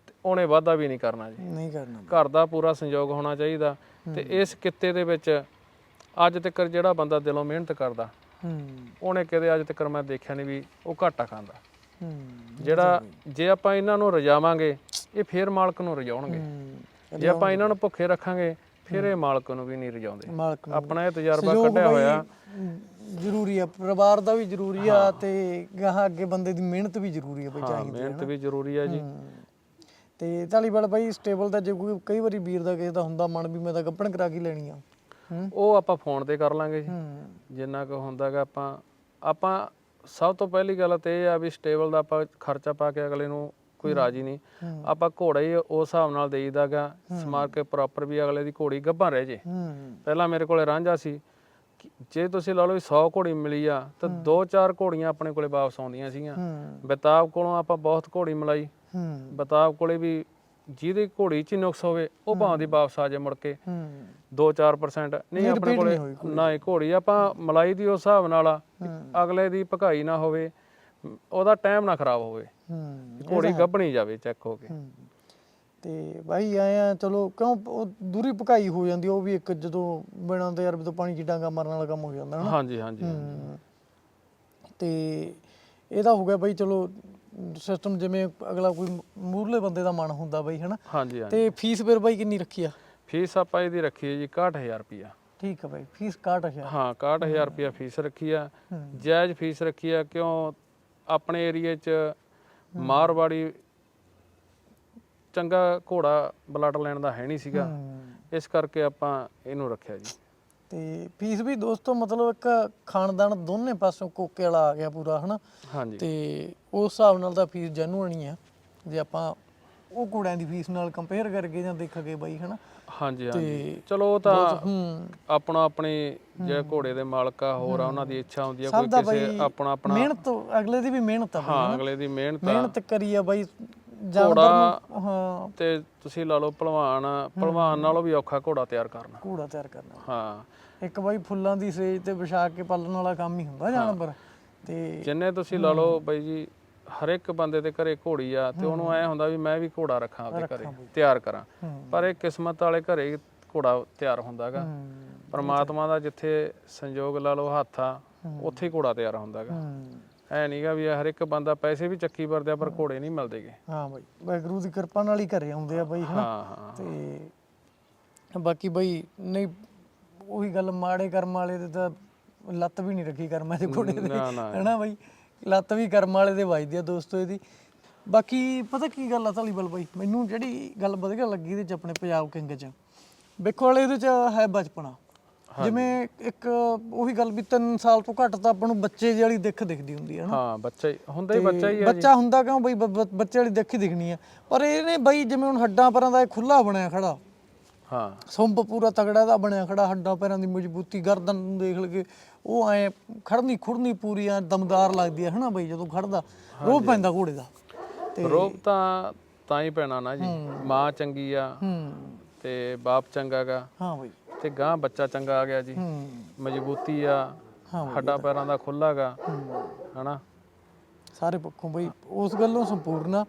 ਤੇ ਉਹਨੇ ਵਾਧਾ ਵੀ ਨਹੀਂ ਕਰਨਾ ਜੀ। ਨਹੀਂ ਕਰਨਾ ਘਰ ਦਾ ਪੂਰਾ ਸੰਯੋਗ ਹੋਣਾ ਚਾਹੀਦਾ। ਤੇ ਇਸ ਕਿੱਤੇ ਦੇ ਵਿੱਚ ਅੱਜ ਤੱਕ ਜਿਹੜਾ ਬੰਦਾ ਦਿਲੋਂ ਮਿਹਨਤ ਕਰਦਾ ਉਹਨੇ ਕਦੇ ਅੱਜ ਤੱਕ ਮੈਂ ਦੇਖਿਆ ਨਹੀਂ ਵੀ ਉਹ ਘਾਟਾ ਖਾਂਦਾ। ਹੂੰ। ਜਿਹੜਾ ਜੇ ਆਪਾਂ ਇਹਨਾਂ ਨੂੰ ਰਜਾਵਾਂਗੇ ਇਹ ਫੇਰ ਮਾਲਕ ਨੂੰ ਰਜਾਉਣਗੇ। ਹੂੰ। ਜੇ ਆਪਾਂ ਇਹਨਾਂ ਨੂੰ ਭੁੱਖੇ ਰੱਖਾਂਗੇ ਫਿਰ ਇਹ ਮਾਲਕ ਨੂੰ ਵੀ ਨਹੀਂ ਰਜਾਉਂਦੇ। ਆਪਣਾ ਇਹ ਤਜਰਬਾ ਕੱਢਿਆ ਹੋਇਆ। ਜ਼ਰੂਰੀ ਆ ਪਰਿਵਾਰ ਦਾ ਵੀ ਜ਼ਰੂਰੀ ਆ ਤੇ ਗਾਹਾਂ ਅੱਗੇ ਬੰਦੇ ਦੀ ਮਿਹਨਤ ਵੀ ਜ਼ਰੂਰੀ ਆ ਬਈ ਹਾਂ ਚਾਹੀਦੀ ਮਿਹਨਤ ਵੀ ਜ਼ਰੂਰੀ ਆ ਜੀ। ਹੂੰ। ਤੇ ਧਾਲੀਵਾਲ ਬਾਈ ਸਟੇਬਲ ਦਾ ਜੇ ਕੋਈ ਕਈ ਵਾਰੀ ਵੀਰ ਦਾ ਕਿਸੇ ਦਾ ਹੁੰਦਾ ਮਨ ਵੀ ਮੈਂ ਤਾਂ ਗੱਪਣ ਕਰਾ ਕੇ ਲੈਣੀ ਆ। ਹੂੰ ਉਹ ਆਪਾਂ ਫੋਨ ਤੇ ਕਰ ਲਾਂਗੇ ਜੀ। ਜਿੰਨਾ ਕੁ ਹੁੰਦਾਗਾ ਆਪਾਂ ਆਪਾਂ ਸਭ ਤੋਂ ਪਹਿਲੀ ਗੱਲ ਤੇ ਇਹ ਆ ਵੀ ਸਟੇਬਲ ਦਾ ਆਪਾਂ ਖਰਚਾ ਪਾ ਕੇ ਅਗਲੇ ਨੂੰ ਕੋਈ ਰਾਜੀ ਨਹੀਂ। ਆਪਾਂ ਘੋੜਾ ਹੀ ਉਸ ਹਿਸਾਬ ਨਾਲ ਦੇਈਦਾਗਾ ਸਮਾਰ ਕੇ ਪ੍ਰੋਪਰ ਵੀ ਅਗਲੇ ਦੀ ਘੋੜੀ ਗੱਭਾ ਰਹਿ ਜੇ। ਪਹਿਲਾਂ ਮੇਰੇ ਕੋਲੇ ਰਾਂਝਾ ਸੀ। ਜੇ ਤੁਸੀਂ ਲਾ ਲਓ ਵੀ 100 ਘੋੜੀ ਮਿਲੀ ਆ ਤਾਂ ਦੋ ਚਾਰ ਘੋੜੀਆਂ ਆਪਣੇ ਕੋਲੇ ਵਾਪਸ ਆਉਂਦੀਆਂ ਸੀਗੀਆਂ। ਬਤਾਬ ਕੋਲੋਂ ਆਪਾਂ ਬਹੁਤ ਘੋੜੀ ਮਲਾਈ। ਬਤਾਬ ਕੋਲੇ ਵੀ ਜਿਹਦੀ ਘੋੜੀ 'ਚ ਨੁਕਸ ਹੋਵੇ ਉਹ ਭਾਂ ਦੀ ਵਾਪਸ ਆ ਜੇ ਮੁੜ ਕੇ। ਹੂੰ। 2-4% ਨਹੀਂ ਆਪਣੇ ਕੋਲੇ ਨਾ ਹੀ ਘੋੜੀ ਆਪਾਂ ਮਲਾਈ ਦੀ ਉਸ ਹਿਸਾਬ ਨਾਲ ਆ ਅਗਲੇ ਦੀ ਭਕਾਈ ਨਾ ਹੋਵੇ ਉਹਦਾ ਟਾਈਮ ਨਾ ਖਰਾਬ ਹੋਵੇ। ਹੂੰ ਘੋੜੀ ਗੱਭਣੀ ਜਾਵੇ ਚੈੱਕ ਹੋ ਕੇ। ਤੇ ਭਾਈ ਆਏ ਆ ਚਲੋ ਕਿਉਂ ਉਹ ਦੂਰੀ ਪਕਾਈ ਹੋ ਜਾਂਦੀ ਉਹ ਵੀ ਇੱਕ ਜਦੋਂ ਬਿਨਾਂ ਤੇ ਯਾਰ ਤੋਂ ਪਾਣੀ ਚ ਡਾਂਗਾ ਮਾਰਨ ਵਾਲਾ ਕੰਮ ਹੋ ਜਾਂਦਾ ਹਾਂਜੀ ਹਾਂਜੀ। ਤੇ ਇਹਦਾ ਹੋ ਗਿਆ ਬਈ ਚਲੋ ਸਿਸਟਮ ਜਿਵੇਂ ਅਗਲਾ ਕੋਈ ਮੂਰਲੇ ਬੰਦੇ ਦਾ ਮਨ ਹੁੰਦਾ ਬਈ ਹਨਾ? ਹਾਂਜੀ ਹਾਂਜੀ। ਤੇ ਫੀਸ ਫਿਰ ਬਾਈ ਕਿੰਨੀ ਰੱਖੀ ਆ? ਫੀਸ ਆਪਾਂ ਇਹਦੀ ਰੱਖੀ ਹੈ ਜੀ 61000 ਰੁਪਿਆ ਠੀਕ ਆ ਬਾਈ ਫੀਸ 61000 ਹਾਂ 61000 ਰੁਪਿਆ ਫੀਸ ਰੱਖੀ ਆ। ਹੂੰ। ਜਾਇਜ਼ ਫੀਸ ਰੱਖੀ ਆ ਕਿਉਂ? ਆਪਣੇ ਏਰੀਏ 'ਚ ਮਾਰਵਾੜੀ ਚੰਗਾ ਘੋੜਾ ਬਲੱਡ ਲੈਣ ਦਾ ਹੈ ਨਹੀਂ ਸੀਗਾ। ਹੂੰ। ਇਸ ਕਰਕੇ ਆਪਾਂ ਇਹਨੂੰ ਰੱਖਿਆ ਜੀ। ਤੇ ਫੀਸ ਵੀ ਦੋਸਤੋ ਮਤਲਬ ਇੱਕ ਖਾਨਦਾਨ ਦੋਨੇ ਪਾਸੋਂ ਕੋਕੇ ਵਾਲਾ ਆ ਗਿਆ ਪੂਰਾ ਹਨਾ? ਹਾਂਜੀ। ਤੇ ਉਸ ਹਿਸਾਬ ਨਾਲ ਤਾਂ ਫੀਸ ਜੈਨੂਅਨ ਹੀ ਆ। ਜੇ ਆਪਾਂ ਉਹ ਘੋੜਿਆਂ ਦੀ ਫੀਸ ਨਾਲ ਕੰਪੇਅਰ ਕਰਕੇ ਜਾਂ ਦੇਖਾਂਗੇ ਬਾਈ ਹਨਾ? ਹਾਂਜੀ ਹਾਂਜੀ। ਤੇ ਚਲੋ ਉਹ ਤਾਂ ਆਪਣਾ ਆਪਣੀ ਜਿਹੜੇ ਘੋੜੇ ਦੇ ਮਾਲਕ ਆ ਹੋਰ ਆ ਉਹਨਾਂ ਦੀ ਇੱਛਾ ਹੁੰਦੀ ਆ ਕੋਈ ਕਿਸੇ ਆਪਣਾ ਆਪਣਾ ਮਿਹਨਤ ਅਗਲੇ ਦੀ ਵੀ ਮਿਹਨਤ ਆ ਹਾਂ। ਅਗਲੇ ਦੀ ਮਿਹਨਤ ਆ। ਮਿਹਨਤ ਕਰੀ ਆ ਬਾਈ। ਜਾਨਵਰ ਨੂੰ ਹਾਂ। ਤੇ ਤੁਸੀਂ ਲਾ ਲਓ ਭਲਵਾਨ ਭਲਵਾਨ ਨਾਲੋਂ ਵੀ ਔਖਾ ਘੋੜਾ ਤਿਆਰ ਕਰਨਾ। ਘੋੜਾ ਤਿਆਰ ਕਰਨਾ। ਹਾਂ। ਇੱਕ ਬਾਈ ਫੁੱਲਾਂ ਦੀ ਸੇਜ ਤੇ ਵਿਛਾ ਕੇ ਪਾਲਣ ਵਾਲਾ ਕੰਮ ਹੀ ਹੁੰਦਾ ਜਾਨਵਰ। ਤੇ ਜਿੰਨੇ ਤੁਸੀਂ ਲਾ ਲਓ ਬਾਈ ਜੀ ਹਰ ਇੱਕ ਬੰਦੇ ਦੇ ਘਰੇ ਘੋੜੀ ਆ ਤੇ ਉਹਨੂੰ ਐ ਹੁੰਦਾ ਵੀ ਮੈਂ ਵੀ ਘੋੜਾ ਰੱਖਾਂ ਆਪਦੇ ਘਰੇ ਤਿਆਰ ਕਰਾਂ। ਪਰ ਇਹ ਕਿਸਮਤ ਵਾਲੇ ਘਰੇ ਘੋੜਾ ਤਿਆਰ ਹੁੰਦਾਗਾ ਹੂੰ। ਪਰਮਾਤਮਾ ਦਾ ਜਿੱਥੇ ਸੰਯੋਗ ਲਾ ਲਓ ਹੱਥ ਆ ਉੱਥੇ ਹੀ ਘੋੜਾ ਤਿਆਰ ਹੁੰਦਾਗਾ ਹੂੰ। ਐ ਨਹੀਂਗਾ ਵੀ ਹਰ ਇੱਕ ਬੰਦਾ ਪੈਸੇ ਵੀ ਚੱਕੀ ਵਰਦਿਆ ਪਰ ਘੋੜੇ ਨਹੀਂ ਮਿਲਦੇਗੇ ਹਾਂ ਬਾਈ ਵਾਹਿਗੁਰੂ ਦੀ ਕਿਰਪਾ ਨਾਲ ਹੀ ਘਰੇ ਆਉਂਦੇ ਆ ਬਾਈ ਹਾਂ ਹਾਂ। ਤੇ ਬਾਕੀ ਬਈ ਨਹੀਂ ਉਹੀ ਗੱਲ ਮਾੜੇ ਕਰਮ ਵਾਲੇ ਦੇ ਤਾਂ ਲੱਤ ਵੀ ਨਹੀਂ ਰੱਖੀ ਕਰਮਾਂ ਦੇ ਘੋੜੇ ਦੇ ਹੈਨਾ ਬਈ? ਲੱਤ ਵੀ ਕਰਮ ਵਾਲੇ ਦੇ ਵੱਜਦੀ ਆ ਦੋਸਤੋ ਇਹਦੀ। ਬਾਕੀ ਪਤਾ ਕੀ ਗੱਲ ਆ ਧਾਲੀਵਾਲ ਬਾਈ? ਮੈਨੂੰ ਜਿਹੜੀ ਗੱਲ ਵਧੀਆ ਲੱਗੀ ਇਹਦੇ ਚ ਆਪਣੇ ਪੰਜਾਬ ਕਿੰਗ ਚ। ਵੇਖੋ ਵਾਲੇ ਇਹਦੇ ਚ ਹੈ ਬਚਪਨਾ। ਜਿਵੇਂ ਇੱਕ ਉਹੀ ਗੱਲ ਵੀ 3 ਸਾਲ ਤੋਂ ਘੱਟ ਤਾਂ ਆਪਾਂ ਨੂੰ ਬੱਚੇ ਵਾਲੀ ਦਿੱਖ ਦਿਖਦੀ ਹੁੰਦੀ ਹੈ ਨਾ। ਹਾਂ ਬੱਚਾ ਹੀ ਹੁੰਦਾ ਹੀ ਬੱਚਾ ਹੀ ਆ ਜੀ। ਬੱਚਾ ਹੁੰਦਾ ਕਿਉਂ ਬਈ? ਬੱਚੇ ਵਾਲੀ ਦਿੱਖ ਹੀ ਦਿਖਣੀ ਆ ਪਰ ਇਹਨੇ ਬਈ ਜਿਵੇਂ ਹੁਣ ਹੱਡਾਂ ਪਰਾਂ ਦਾ ਇਹ ਖੁੱਲਾ ਬਣਿਆ ਖੜਾ। ਹਾਂ। ਸੁੰਬ ਪੂਰਾ ਤਗੜਾ ਦਾ ਬਣਿਆ ਖੜਾ ਹੱਡਾਂ ਪੈਰਾਂ ਦੀ ਮਜ਼ਬੂਤੀ ਗਰਦਨ ਨੂੰ ਦੇਖ ਲਗੇ। ਉਹ ਐ ਖੜਨੀ ਖੁਰਨੀ ਪੂਰੀ ਐ ਦਮਦਾਰ ਲੱਗਦੀ ਐ ਹਨਾ ਬਈ? ਜਦੋਂ ਖੜਦਾ ਰੋਹ ਪੈਂਦਾ ਘੋੜੇ ਦਾ। ਤੇ ਰੋਗ ਤਾਂ ਤਾਂ ਹੀ ਪੈਣਾ ਨਾ ਜੀ। ਮਾਂ ਚੰਗੀ ਆ ਹੂੰ। ਤੇ ਬਾਪ ਚੰਗਾ ਗਾ। ਹਾਂ ਬਈ। ਤੇ ਗਾਂ ਬੱਚਾ ਚੰਗਾ ਆ ਗਿਆ ਜੀ। ਮਜ਼ਬੂਤੀ ਆ ਹੱਡਾਂ ਪੈਰਾਂ ਦਾ ਖੁੱਲਾ ਗਾ। ਹੂੰ। ਹਨਾ? ਸਾਰੇ ਪੱਖੋਂ ਬਈ ਉਸ ਗੱਲੋਂ ਸੰਪੂਰਨ ਆ।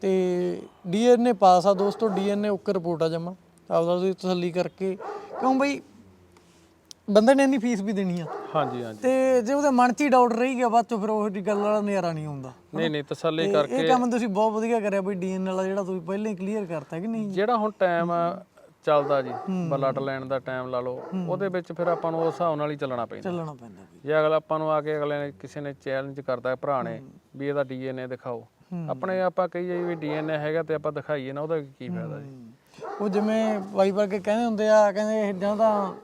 ਤੇ ਡੀਐਨਏ ਪਾਸ ਆ ਦੋਸਤੋ ਡੀਐਨਏ ਉੱਕਰ ਰਿਪੋਰਟ ਆ ਜਮਾ। ਆਪਦਾ ਤੁਸੀਂ ਤਸੱਲੀ ਕਰਕੇ। ਕਿਉਂ ਬਈ ਬੰਦੇ ਨੇ ਇੰਨੀ ਫੀਸ ਵੀ ਦੇਣੀ ਆ। ਹਾਂਜੀ ਹਾਂਜੀ। ਤੇ ਜੇ ਉਹਦੇ ਮਨ 'ਚ ਹੀ ਡਾਊਟ ਰਹੀ ਗਿਆ ਬਾਅਦ ਚੋਂ ਫਿਰ ਉਹ ਗੱਲ ਵਾਲਾ ਨਜ਼ਾਰਾ ਨਹੀਂ ਆਉਂਦਾ। ਨਹੀਂ ਨਹੀਂ ਤਸੱਲੀ ਕਰਕੇ ਇਹ ਕੰਮ ਤੁਸੀਂ ਬਹੁਤ ਵਧੀਆ ਕਰਿਆ ਬਈ ਡੀਐਨਏ ਵਾਲਾ ਜਿਹੜਾ ਤੁਸੀਂ ਪਹਿਲਾਂ ਹੀ ਕਲੀਅਰ ਕਰਤਾ ਕਿ ਨਹੀਂ? ਜਿਹੜਾ ਹੁਣ ਟਾਈਮ ਚੱਲਦਾ ਜੀ ਬਲੱਡ ਲੈਣ ਦਾ ਟਾਈਮ ਲਾ ਲਓ। ਉਹਦੇ ਵਿੱਚ ਫਿਰ ਆਪਾਂ ਨੂੰ ਉਸ ਹਿਸਾਬ ਨਾਲ ਹੀ ਚੱਲਣਾ ਪੈਂਦਾ। ਚੱਲਣਾ ਪੈਂਦਾ ਬਈ ਜੇ ਅਗਲਾ ਆਪਾਂ ਨੂੰ ਆ ਕੇ ਅਗਲੇ ਨੇ ਕਿਸੇ ਨੇ ਚੈਲੰਜ ਕਰਦਾ ਹੈ ਭਰਾ ਨੇ ਵੀ ਇਹਦਾ ਡੀਐਨਏ ਦਿਖਾਓ। ਆਪਣੇ ਆਪਾਂ ਕਹੀਏ ਵੀ ਡੀਐਨਏ ਹੈਗਾ ਤੇ ਆਪਾਂ ਦਿਖਾਈਏ ਨਾ ਉਹਦਾ ਕੀ ਫਾਇਦਾ ਜੀ? ਉਹ ਜਿਵੇਂ ਬਾਈ ਵਰਗੇ ਕਹਿੰਦੇ ਹੁੰਦੇ ਆ ਕਹਿੰਦੇ ਜਾਂ ਤਾਂ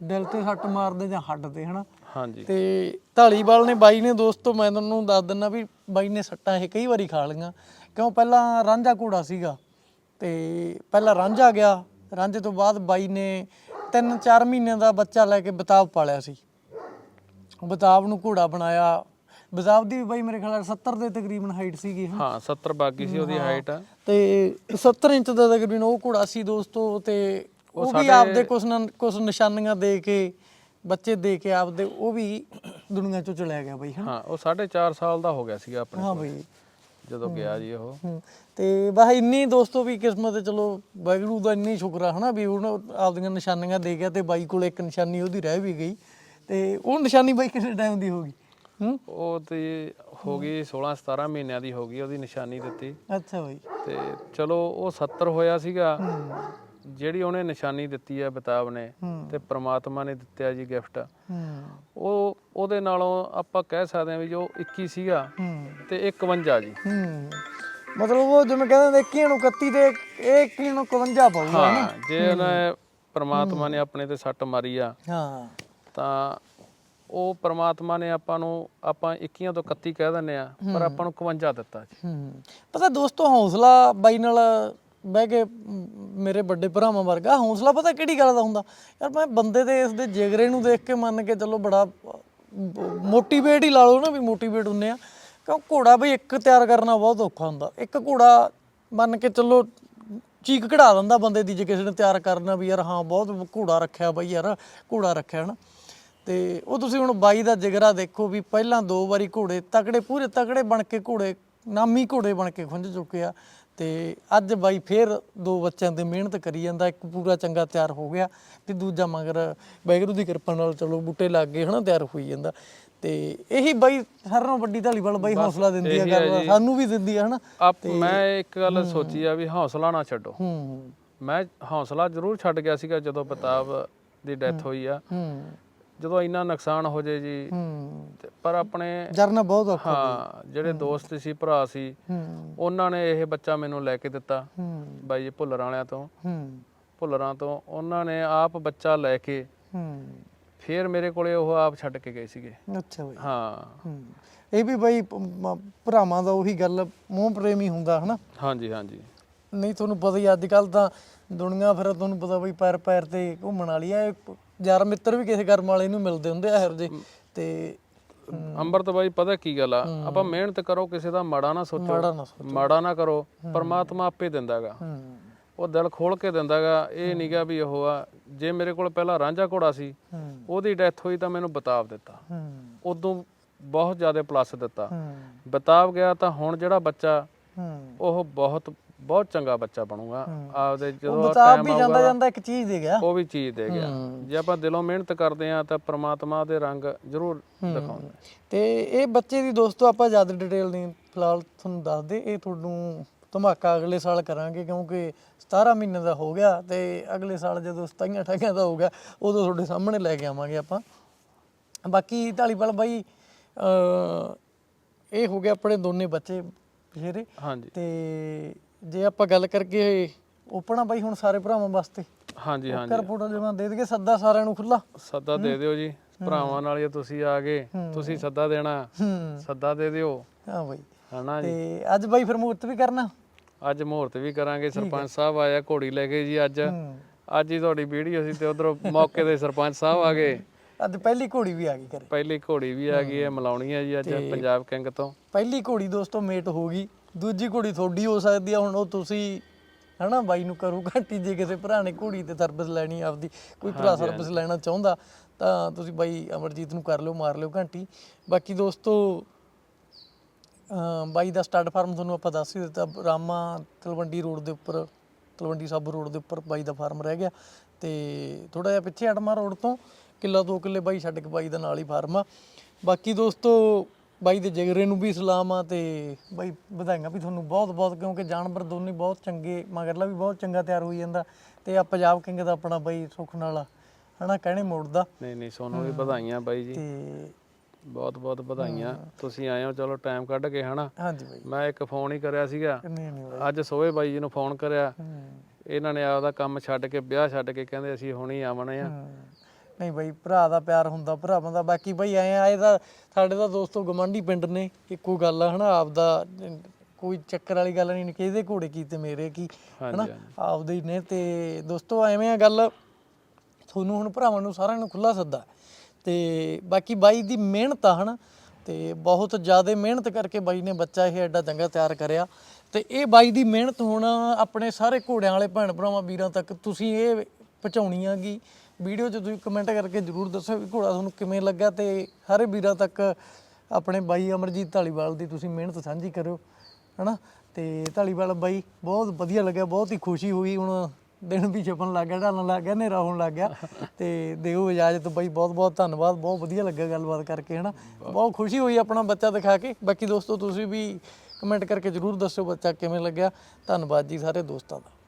ਦਿਲ ਤੇ ਸੱਟ ਮਾਰਦੇ ਜਾਂ ਹੱਡ ਤੇ ਹਨਾ? ਹਾਂਜੀ। ਤੇ ਢਾਲੀਵਾਲ ਨੇ ਬਾਈ ਨੇ ਦੋਸਤੋ ਮੈਂ ਤੁਹਾਨੂੰ ਦੱਸ ਦਿੰਨਾ ਵੀ ਬਾਈ ਨੇ ਸੱਟਾਂ ਇਹ ਕਈ ਵਾਰੀ ਖਾ ਲਈਆਂ। ਕਿਉਂ? ਪਹਿਲਾਂ ਰਾਂਝਾ ਘੋੜਾ ਸੀਗਾ ਤੇ ਪਹਿਲਾਂ ਰਾਂਝਾ ਗਿਆ ਰਾਂਝੇ ਤੋਂ ਬਾਅਦ ਬਾਈ ਨੇ 3-4 ਮਹੀਨਿਆਂ ਦਾ ਬੱਚਾ ਲੈ ਕੇ ਬਤਾਬ ਪਾਲਿਆ ਸੀ। ਬਤਾਬ ਨੂੰ ਘੋੜਾ ਬਣਾਇਆ। ਬਤਾਬ ਦੀ ਵੀ ਬਾਈ ਮੇਰੇ ਖਿਆਲ ਨਾਲ 70 ਦੇ ਤਕਰੀਬਨ ਹਾਈਟ ਸੀਗੀ। ਹਾਂ। 70 ਬਾਗੀ ਸੀ ਉਹਦੀ ਹਾਈਟ ਤੇ 70 ਇੰਚ ਦਾ ਤਕਰੀਬਨ ਉਹ ਘੋੜਾ ਸੀ ਦੋਸਤੋ ਤੇ ਉਹ ਵੀ ਆਪਦੇ ਕੁਛ ਨਾ ਕੁਛ ਨਿਸ਼ਾਨੀਆਂ ਦੇ ਕੇ ਬੱਚੇ ਦੇ ਕੇ ਆਪਦੇ ਉਹ ਵੀ ਦੁਨੀਆ ਚੋਂ ਚਲਿਆ ਗਿਆ ਬਈ ਹਾਂ। ਉਹ 4.5 ਸਾਲ ਦਾ ਹੋ ਗਿਆ ਸੀਗਾ ਆਪਣੇ ਹਾਂ ਬਈ। ਜਦੋਂ ਗਿਆ ਜੀ ਉਹ। ਹੂੰ। ਤੇ ਬਸ ਇੰਨੀ ਦੋਸਤੋ ਵੀ ਕਿਸਮਤ ਚਲੋ ਵਾਹਿਗੁਰੂ ਦਾ ਇੰਨੀ ਸ਼ੁਕਰ ਆ ਹਨਾ ਵੀ ਹੁਣ ਆਪਦੀਆਂ ਨਿਸ਼ਾਨੀਆਂ ਦੇ ਗਿਆ ਤੇ ਬਾਈ ਕੋਲ ਇੱਕ ਨਿਸ਼ਾਨੀ ਉਹਦੀ ਰਹਿ ਵੀ ਗਈ ਤੇ ਉਹ ਨਿਸ਼ਾਨੀ ਬਾਈ ਕਿਸੇ ਟਾਈਮ ਦੀ ਹੋ ਗਈ? ਹੂੰ? ਉਹ ਤੇ ਹੋ ਗਈ 16 17 ਮਹੀਨਿਆਂ ਦੀ ਹੋ ਗਈ ਉਹਦੀ ਨਿਸ਼ਾਨੀ ਦਿੱਤੀ। ਅੱਛਾ ਬਾਈ। ਤੇ ਚਲੋ ਉਹ 70 ਹੋਇਆ ਸੀਗਾ। ਜਿਹੜੀ ਉਹਨੇ ਨਿਸ਼ਾਨੀ ਦਿੱਤੀ ਹੈ ਬਤਾਬ ਨੇ। ਤੇ ਪ੍ਰਮਾਤਮਾ ਨੇ ਦਿੱਤਿਆ ਜੀ ਗਿਫਟ ਉਹ ਉਹਦੇ ਨਾਲੋਂ ਆਪਾਂ ਕਹਿ ਸਕਦੇ ਹਾਂ ਵੀ ਜੋ 21 ਸੀਗਾ ਤੇ ਇਹ 51 ਜੀ ਮਤਲਬ ਉਹ ਜਿਵੇਂ ਕਹਿੰਦੇ ਨੇ 21 ਨੂੰ 31 ਤੇ ਇਹ 21 ਨੂੰ 51 ਪਾਊਗਾ ਹਾਂ ਜੇ ਉਹਨੇ ਪ੍ਰਮਾਤਮਾ ਨੇ ਆਪਣੇ ਤੇ ਸੱਟ ਮਾਰੀ ਆ ਹਾਂ। ਤਾਂ ਉਹ ਪ੍ਰਮਾਤਮਾ ਨੇ ਆਪਾਂ ਨੂੰ ਆਪਾਂ 21 ਤੋਂ 31 ਕਹਿ ਦਿੰਦੇ ਆ ਪਰ ਆਪਾਂ ਨੂੰ 51 ਦਿੱਤਾ ਜੀ। ਪਤਾ ਦੋਸਤੋ ਹੌਸਲਾ ਬਾਈ ਨਾਲ ਬਹਿ ਕੇ ਮ, ਮੇਰੇ ਵੱਡੇ ਭਰਾਵਾਂ ਵਰਗਾ ਹੌਸਲਾ ਪਤਾ ਕਿਹੜੀ ਗੱਲ ਦਾ ਹੁੰਦਾ? ਯਾਰ ਮੈਂ ਬੰਦੇ ਦੇ ਇਸ ਦੇ ਜਿਗਰੇ ਨੂੰ ਦੇਖ ਕੇ ਮੰਨ ਕੇ ਚੱਲੋ ਬੜਾ ਮੋਟੀਵੇਟ ਹੀ ਲਾ ਲਓ ਨਾ ਵੀ ਮੋਟੀਵੇਟ ਹੁੰਨੇ ਆ। ਕਿਉਂ ਘੋੜਾ ਬਈ ਇੱਕ ਤਿਆਰ ਕਰਨਾ ਬਹੁਤ ਔਖਾ ਹੁੰਦਾ। ਇੱਕ ਘੋੜਾ ਮੰਨ ਕੇ ਚੱਲੋ ਚੀਕ ਕਢਾ ਦਿੰਦਾ ਬੰਦੇ ਦੀ ਜੇ ਕਿਸੇ ਨੇ ਤਿਆਰ ਕਰਨਾ ਵੀ ਯਾਰ ਹਾਂ ਬਹੁਤ ਘੋੜਾ ਰੱਖਿਆ ਬਈ ਯਾਰ ਘੋੜਾ ਰੱਖਿਆ ਹਨਾ। ਤੇ ਉਹ ਤੁਸੀਂ ਹੁਣ ਬਾਈ ਦਾ ਜਿਗਰਾ ਦੇਖੋ ਵੀ ਪਹਿਲਾਂ ਦੋ ਵਾਰੀ ਘੋੜੇ ਤਕੜੇ ਪੂਰੇ ਤਕੜੇ ਬਣ ਕੇ ਘੋੜੇ ਨਾਮੀ ਘੋੜੇ ਬਣ ਕੇ ਖੁੰਝ ਚੁੱਕੇ ਆ। ਤੇ ਅੱਜ ਬਾਈ ਫੇਰ ਦੋ ਬੱਚਿਆਂ ਤੇ ਮਿਹਨਤ ਕਰੀ ਜਾਂਦਾ ਇੱਕ ਪੂਰਾ ਚੰਗਾ ਤਿਆਰ ਹੋ ਗਿਆ ਤੇ ਦੂਜਾ ਮਗਰ ਵਾਹਿਗੁਰੂ ਦੀ ਕਿਰਪਾ ਨਾਲ ਚਲੋ ਬੂਟੇ ਲੱਗ ਗਏ ਹਨਾ ਤਿਆਰ ਹੋਈ ਜਾਂਦਾ ਤੇ ਇਹੀ ਬਾਈ ਸਾਰਿਆਂ ਵੱਡੀ ਢਾਲੀਵਾਲ ਬਾਈ ਹੌਸਲਾ ਦਿੰਦੀ ਆ ਗੱਲ ਸਾਨੂੰ ਵੀ ਦਿੰਦੀ ਆ ਹਨਾ ਮੈਂ ਇੱਕ ਗੱਲ ਸੋਚੀ ਆ ਵੀ ਹੌਸਲਾ ਨਾ ਛੱਡੋ। ਹੂੰ। ਮੈਂ ਹੌਸਲਾ ਜ਼ਰੂਰ ਛੱਡ ਗਿਆ ਸੀਗਾ ਜਦੋਂ ਬਤਾਬ ਦੀ ਡੈਥ ਹੋਈ ਆ। ਹੂੰ। ਜਦੋਂ ਇੰਨਾ ਨੁਕਸਾਨ ਹੋ ਜੇ ਜੀ ਹੂੰ। ਤੇ ਪਰ ਆਪਣੇ ਜਰਨਾ ਬਹੁਤ ਔਖਾ ਹਾਂ ਜਿਹੜੇ ਦੋਸਤ ਸੀ ਭਰਾ ਸੀ ਹੂੰ। ਉਹਨਾਂ ਨੇ ਇਹ ਬੱਚਾ ਮੈਨੂੰ ਲੈ ਕੇ ਦਿੱਤਾ। ਹੂੰ। ਬਾਈ ਜੀ ਭੁੱਲਰ ਵਾਲਿਆਂ ਤੋਂ। ਹੂੰ। ਭੁੱਲਰਾਂ ਤੋਂ ਉਹਨਾਂ ਨੇ ਆਪ ਬੱਚਾ ਲੈ ਕੇ ਹੂੰ। ਫਿਰ ਮੇਰੇ ਕੋਲੇ ਉਹ ਆਪ ਛੱਡ ਕੇ ਗਏ ਸੀਗੇ। ਅੱਛਾ ਬਾਈ। ਹਾਂ। ਹੂੰ। ਇਹ ਵੀ ਬਾਈ ਪ- ਮ- ਭਰਾਵਾਂ ਦਾ ਉਹੀ ਗੱਲ ਮੋਹ ਪ੍ਰੇਮੀ ਹੁੰਦਾ ਹਨਾ? ਹਾਂਜੀ ਹਾਂਜੀ। ਨਹੀਂ ਤੁਹਾਨੂੰ ਪਤਾ ਹੀ ਅੱਜ ਕੱਲ ਤਾਂ ਦੁਨੀਆ ਫਿਰ ਤੁਹਾਨੂੰ ਪਤਾ ਬਈ ਪੈਰ ਪੈਰ ਤੇ ਘੁੰਮਣ ਵਾਲੀ ਆ ਇਹ ਪ- ਯਾਰ ਮਿੱਤਰ ਵੀ ਕਿਸੇ ਕਰਮ ਵਾਲੇ ਨੂੰ ਮਿਲਦੇ ਹੁੰਦੇ ਆ ਇਹੋ ਜਿਹੇ ਤੇ ਅੰਮ੍ਰਿਤ ਬਾਈ ਪਤਾ ਕੀ ਗੱਲ ਆ ਆਪਾਂ ਮਿਹਨਤ ਕਰੋ ਕਿਸੇ ਦਾ ਮਾੜਾ ਨਾ ਸੋਚੋ ਮਾੜਾ ਨਾ ਸੋਚੋ। ਮਾੜਾ ਨਾ ਕਰੋ ਪਰਮਾਤਮਾ ਆਪੇ ਦਿੰਦਾਗਾ। ਹੂੰ। ਉਹ ਦਿਲ ਖੋਲ ਕੇ ਦਿੰਦਾਗਾ ਇਹ ਨਹੀਂਗਾ ਵੀ ਉਹ ਆ ਜੇ ਮੇਰੇ ਕੋਲ ਪਹਿਲਾਂ ਰਾਂਝਾ ਘੋੜਾ ਸੀ ਹੂੰ। ਉਹਦੀ ਡੈਥ ਹੋਈ ਤਾਂ ਮੈਨੂੰ ਬਤਾਵ ਦਿੱਤਾ। ਹੂੰ। ਉਦੋਂ ਬਹੁਤ ਜ਼ਿਆਦਾ ਪਲੱਸ ਦਿੱਤਾ। ਹੂੰ। ਬਤਾਵ ਗਿਆ ਤਾਂ ਹੁਣ ਜਿਹੜਾ ਬੱਚਾ ਹੂੰ। ਉਹ ਬਹੁਤ ਬਹੁਤ ਚੰਗਾ ਬੱਚਾ ਬਣੂਗਾ। ਆਪਦੇ ਜਦੋਂ time ਵੀ ਜਾਂਦਾ ਜਾਂਦਾ ਇੱਕ ਚੀਜ਼ ਦੇ ਗਿਆ। ਉਹ ਵੀ ਚੀਜ਼ ਦੇ ਗਿਆ। ਜੇ ਆਪਾਂ ਦਿਲੋਂ ਮਿਹਨਤ ਕਰਦੇ ਆ ਤਾਂ ਪ੍ਰਮਾਤਮਾ ਦੇ ਰੰਗ ਜ਼ਰੂਰ ਦਿਖਾਉਂਦਾ। ਤੇ ਇਹ ਬੱਚੇ ਦੀ ਦੋਸਤੋ ਆਪਾਂ ਜ਼ਿਆਦਾ ਡਿਟੇਲ ਨਹੀਂ ਫਿਲਹਾਲ ਤੁਹਾਨੂੰ ਦੱਸ ਦੇ ਇਹ ਤੁਹਾਨੂੰ ਧਮਾਕਾ ਅਗਲੇ ਸਾਲ ਕਰਾਂਗੇ ਕਿਉਂਕਿ 17 ਮਹੀਨੇ ਦਾ ਹੋ ਗਿਆ ਤੇ ਅਗਲੇ ਸਾਲ ਜਦੋਂ 27 28 ਦਾ ਹੋਊਗਾ ਉਦੋਂ ਤੁਹਾਡੇ ਸਾਹਮਣੇ ਲੈ ਕੇ ਆਵਾਂਗੇ ਆਪਾਂ। ਬਾਕੀ ਢਾਲੀਵਾਲ ਬਾਈ ਇਹ ਹੋ ਗਿਆ ਆਪਣੇ ਦੋਨੇ ਬੱਚੇ ਬਸ਼ੇਰੇ ਹਾਂਜੀ। ਤੇ ਜੇ ਆਪਾਂ ਗੱਲ ਕਰਕੇ ਓਪਨਾ ਬਾਈ ਹੁਣ ਸਾਰੇ ਭਰਾਵਾਂ ਵਾਸਤੇ। ਹਾਂਜੀ ਹਾਂਜੀ। ਕਰ ਫੋਟੋ ਜਮਾ ਦੇ ਦੇਗੇ ਸੱਦਾ ਸਾਰਿਆਂ ਨੂੰ ਖੁੱਲਾ ਸੱਦਾ ਦੇ ਦਿਓ ਜੀ ਭਰਾਵਾਂ ਨਾਲ ਜੇ ਤੁਸੀਂ ਆ ਗਏ ਤੁਸੀਂ ਸੱਦਾ ਦੇਣਾ। ਸੱਦਾ ਦੇ ਦਿਓ। ਹਾਂ ਬਾਈ। ਹਨਾ ਜੀ। ਤੇ ਅੱਜ ਬਾਈ ਫਿਰ ਮੂਰਤ ਵੀ ਕਰਨਾ। ਅੱਜ ਮਹੂਰਤ ਵੀ ਕਰਾਂਗੇ ਸਰਪੰਚ ਸਾਹਿਬ ਆਇਆ ਘੋੜੀ ਲੈ ਕੇ ਜੀ ਅੱਜ। ਅੱਜ ਹੀ ਤੁਹਾਡੀ ਵੀਡੀਓ ਸੀ ਤੇ ਉਧਰੋਂ ਮੌਕੇ ਤੇ ਸਰਪੰਚ ਸਾਹਿਬ ਆ ਗਏ। ਅੱਜ ਪਹਿਲੀ ਘੋੜੀ ਵੀ ਆ ਗਈ ਘਰੇ। ਪਹਿਲੀ ਘੋੜੀ ਵੀ ਆ ਗਈ ਹੈ। ਮਲਾਉਣੀ ਹੈ ਜੀ ਅੱਜ ਪੰਜਾਬ ਕਿੰਗ ਤੋਂ। ਪਹਿਲੀ ਘੋੜੀ ਦੋਸਤੋ ਮੇਟ ਹੋ ਗਈ। ਦੂਜੀ ਘੋੜੀ ਤੁਹਾਡੀ ਹੋ ਸਕਦੀ ਆ ਹੁਣ ਉਹ ਤੁਸੀਂ ਹਨਾ ਬਾਈ ਨੂੰ ਕਰੂ ਘੰਟੀ ਜੇ ਕਿਸੇ ਭਰਾ ਨੇ ਘੋੜੀ ਤੇ ਸਰਵਿਸ ਲੈਣੀ ਆਪਦੀ ਕੋਈ ਭਰਾ ਸਰਵਿਸ ਲੈਣਾ ਚਾਹੁੰਦਾ ਤਾਂ ਤੁਸੀਂ ਬਾਈ ਅਮਰਜੀਤ ਨੂੰ ਕਰ ਲਿਓ ਮਾਰ ਲਿਓ ਘੰਟੀ। ਬਾਕੀ ਦੋਸਤੋ ਬਾਈ ਦਾ ਸਟਾਰਟ ਫਾਰਮ ਤੁਹਾਨੂੰ ਆਪਾਂ ਦੱਸ ਹੀ ਦਿੱਤਾ ਰਾਮਾ ਤਲਵੰਡੀ ਰੋਡ ਦੇ ਉੱਪਰ ਤਲਵੰਡੀ ਸਾਬੋ ਰੋਡ ਦੇ ਉੱਪਰ ਬਾਈ ਦਾ ਫਾਰਮ ਰਹਿ ਗਿਆ ਤੇ ਥੋੜਾ ਜਿਹਾ ਪਿੱਛੇ ਅਟਮਾ ਰੋਡ ਤੋਂ ਕਿੱਲਾ ਦੋ ਕਿੱਲੇ ਬਾਈ ਛੱਡ ਕੇ ਬਾਈ ਦਾ ਨਾਲ ਹੀ ਫਾਰਮ ਆ। ਬਾਕੀ ਦੋਸਤੋ ਬਾਈ ਦੇ ਜਿਗਰੇ ਨੂੰ ਵੀ ਸਲਾਮ ਆ ਤੇ ਬਾਈ ਵਧਾਈਆਂ ਵੀ ਤੁਹਾਨੂੰ ਬਹੁਤ ਬਹੁਤ ਕਿਉਂਕਿ ਜਾਨਵਰ ਦੋਨੇ ਬਹੁਤ ਚੰਗੇ ਮਗਰਲਾ ਵੀ ਬਹੁਤ ਚੰਗਾ ਤਿਆਰ ਹੋਈ ਜਾਂਦਾ ਤੇ ਆ ਪੰਜਾਬ ਕਿੰਗ ਦਾ ਆਪਣਾ ਬਾਈ ਸੁੱਖ ਨਾਲ ਹਨਾ ਕਹਿਣੇ ਮੋੜਦਾ। ਨਹੀਂ ਨਹੀਂ ਸੋਨੂੰ ਵੀ ਵਧਾਈਆਂ ਬਾਈ ਜੀ। ਤੇ ਬਹੁਤ ਬਹੁਤ ਵਧਾਈਆਂ। ਤੁਸੀਂ ਆਏ ਹੋ ਚਲੋ ਟਾਈਮ ਕੱਢ ਕੇ ਹਨਾ। ਹਾਂਜੀ ਬਾਈ। ਮੈਂ ਇੱਕ ਫੋਨ ਹੀ ਕਰਿਆ ਸੀਗਾ। ਨਹੀਂ ਨਹੀਂ ਬਾਈ। ਅੱਜ ਸੋਹੇ ਬਾਈ ਜੀ ਨੂੰ ਫੋਨ ਕਰਿਆ। ਹੂੰ। ਇਹਨਾਂ ਨੇ ਆਪਦਾ ਕੰਮ ਛੱਡ ਕੇ ਵਿਆਹ ਛੱਡ ਕੇ ਕਹਿੰਦੇ ਅਸੀਂ ਹੁਣੀ ਆਵਣੇ ਆ। ਨਹੀਂ ਬਾਈ ਭਰਾ ਦਾ ਪਿਆਰ ਹੁੰਦਾ ਭਰਾਵਾਂ ਦਾ। ਬਾਕੀ ਬਾਈ ਐ ਆਏ ਤਾਂ ਸਾਡੇ ਤਾਂ ਦੋਸਤੋ ਗਵਾਂਢੀ ਪਿੰਡ ਨੇ ਇੱਕੋ ਗੱਲ ਆ ਹਨਾ? ਆਪਦਾ ਕੋਈ ਚੱਕਰ ਵਾਲੀ ਗੱਲ ਨਹੀਂ ਕਿ ਇਹਦੇ ਘੋੜੇ ਕੀਤੇ ਮੇਰੇ ਕੀ ਹਨਾ? ਆਪਦੇ ਹੀ ਨੇ ਤੇ ਦੋਸਤੋ ਐਵੇਂ ਆ ਗੱਲ ਤੁਹਾਨੂੰ ਹੁਣ ਭਰਾਵਾਂ ਨੂੰ ਸਾਰਿਆਂ ਨੂੰ ਖੁੱਲਾ ਸੱਦਾ। ਤੇ ਬਾਕੀ ਬਾਈ ਦੀ ਮਿਹਨਤ ਆ ਹਨਾ? ਤੇ ਬਹੁਤ ਜ਼ਿਆਦਾ ਮਿਹਨਤ ਕਰਕੇ ਬਾਈ ਨੇ ਬੱਚਾ ਇਹ ਐਡਾ ਚੰਗਾ ਤਿਆਰ ਕਰਿਆ। ਤੇ ਇਹ ਬਾਈ ਦੀ ਮਿਹਨਤ ਹੁਣ ਆਪਣੇ ਸਾਰੇ ਘੋੜਿਆਂ ਵਾਲੇ ਭੈਣ ਭਰਾਵਾਂ ਵੀਰਾਂ ਤੱਕ ਤੁਸੀਂ ਇਹ ਪਹੁੰਚਾਉਣੀ ਆਗੀ ਵੀਡੀਓ 'ਚ ਤੁਸੀਂ ਕਮੈਂਟ ਕਰਕੇ ਜਰੂਰ ਦੱਸੋ ਵੀ ਘੋੜਾ ਤੁਹਾਨੂੰ ਕਿਵੇਂ ਲੱਗਾ ਤੇ ਹਰ ਵੀਰਾਂ ਤੱਕ ਆਪਣੇ ਬਾਈ ਅਮਰਜੀਤ ਢਾਲੀਵਾਲ ਦੀ ਤੁਸੀਂ ਮਿਹਨਤ ਸਾਂਝੀ ਕਰਿਓ, ਹਨਾ? ਤੇ ਢਾਲੀਵਾਲ ਬਾਈ, ਬਹੁਤ ਵਧੀਆ ਲੱਗਿਆ, ਬਹੁਤ ਹੀ ਖੁਸ਼ੀ ਹੋਈ ਹੁਣ ਦਿਨ ਵੀ ਛਪਣ ਲੱਗ ਗਿਆ, ਢਲਣ ਲੱਗ ਗਿਆ, ਹਨੇਰਾ ਹੋਣ ਲੱਗ ਗਿਆ। ਤੇ ਦਿਓ ਇਜਾਜ਼ਤ ਬਾਈ, ਬਹੁਤ ਬਹੁਤ ਧੰਨਵਾਦ, ਬਹੁਤ ਵਧੀਆ ਲੱਗਾ ਗੱਲਬਾਤ ਕਰਕੇ, ਹਨਾ? ਬਹੁਤ ਖੁਸ਼ੀ ਹੋਈ ਆਪਣਾ ਬੱਚਾ ਦਿਖਾ ਕੇ। ਬਾਕੀ ਦੋਸਤੋ, ਤੁਸੀਂ ਵੀ ਕਮੈਂਟ ਕਰਕੇ ਜਰੂਰ ਦੱਸਿਓ ਬੱਚਾ ਕਿਵੇਂ ਲੱਗਿਆ। ਧੰਨਵਾਦ ਜੀ ਸਾਰੇ ਦੋਸਤਾਂ ਦਾ।